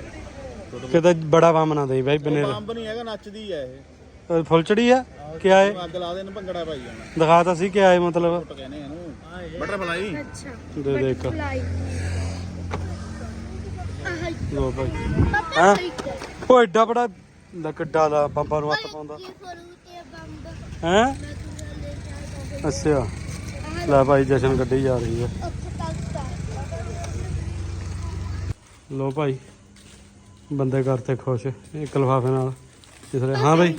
ਕਿਤੇ ਬੜਾ ਬੰਮ ਨਾ ਦੇਈ ਭਾਈ ਬਨੇਰਾ ਬੰਬ ਨਹੀਂ ਹੈਗਾ ਨੱਚਦੀ ਆ ਇਹ। ਉਹ ਫੁੱਲਚੜੀ ਆ? ਕਿਆ ਏ ਅੱਗ ਲਾ ਦੇ ਇਹਨੂੰ ਭੰਗੜਾ ਪਾਈ ਜਾਣਾ। ਦਿਖਾ ਤਾਂ ਸੀ ਕਿਆ ਏ ਮਤਲਬ। ਟੁੱਟ ਕਹਿੰਦੇ ਇਹਨੂੰ। ਬਟਰਫਲਾਈ। ਦੇ ਦੇ ਇੱਕ ਫਲਾਈ ਲੋ ਪਾਪਾ ਹੈਂ? ਉਹ ਐਡਾ ਬੜਾ ਲੈ ਕਿੱਡਾ ਦਾ ਬੰਬਾਂ ਨੂੰ ਹੱਥ ਪਾਉਂਦਾ। ਇਹ ਫਰੂ ਤੇ ਬੰਬ? ਹੈ? ਮੈਂ ਲੈ ਅੱਛਾ। ਲੈ ਭਾਈ ਜਸ਼ਨ ਗੱਡੀ ਜਾ ਰਹੀ ਹੈ ਉੱਥੇ ਤੱਕ ਲੋ ਭਾਈ ਬੰਦੇ ਕਰਤੇ ਖੁਸ਼ ਇੱਕ ਲਫਾਫੇ ਨਾਲ। ਇਸਰੇ ਹਾਂ ਭਾਈ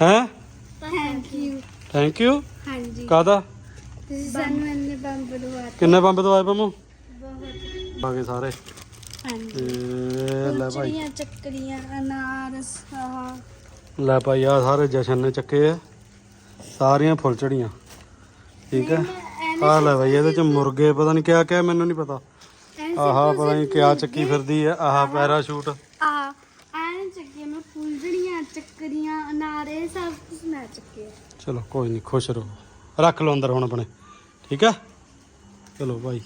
ਹੈ? ਥੈਂਕ ਯੂ ਥੈਂਕ ਯੂ ਹਾਂਜੀ। ਕਾਦਾ ਤੁਸੀਂ ਸਾਨੂੰ ਇੰਨੇ ਬੰਬ ਦਵਾਤੇ। ਕਿੰਨੇ ਬੰਬ ਦਵਾਏ ਪੰਮੂ? ਬਹੁਤ। ਆ ਗਏ ਸਾਰੇ। ਹਾਂਜੀ। ਲੈ ਭਾਈ। ਚਿੜੀਆਂ ਚੱਕਰੀਆਂ ਅਨਾਰ ਸਾਹ ਲੈ ਭਾਈ ਆ ਸਾਰੇ ਜਸ਼ਨ ਨੇ ਚੱਕੇ ਆ। ਸਾਰੀਆਂ ਫੁੱਲ ਚੜੀਆਂ ਠੀਕ ਹੈ? ਆ ਲੈ ਭਾਈ ਇਹਦੇ ਚ ਮੁਰਗੇ ਪਤਾ ਨਹੀਂ ਕਿਆ ਕਿਆ ਮੈਨੂੰ ਨਹੀਂ ਪਤਾ। ਆਹਾ ਪਤਾ ਨਹੀਂ ਕਿਆ ਚੱਕੀ ਫਿਰਦੀ ਹੈ ਆਹ ਪੈਰਾਸ਼ੂਟ। ਆ ਐਨ ਚੱਕੇ ਮੈਂ ਫੁੱਲੜੀਆਂ ਚੱਕਰੀਆਂ ਅਨਾਰੇ ਸਭ ਕੁਝ ਮੈਂ ਚੱਕਿਆ। ਚਲੋ ਕੋਈ ਨਹੀਂ ਖੁਸ਼ ਰਹੋ। ਰੱਖ ਲਓ ਅੰਦਰ ਹੁਣ ਆਪਣੇ। ਠੀਕ ਆ? ਚਲੋ ਭਾਈ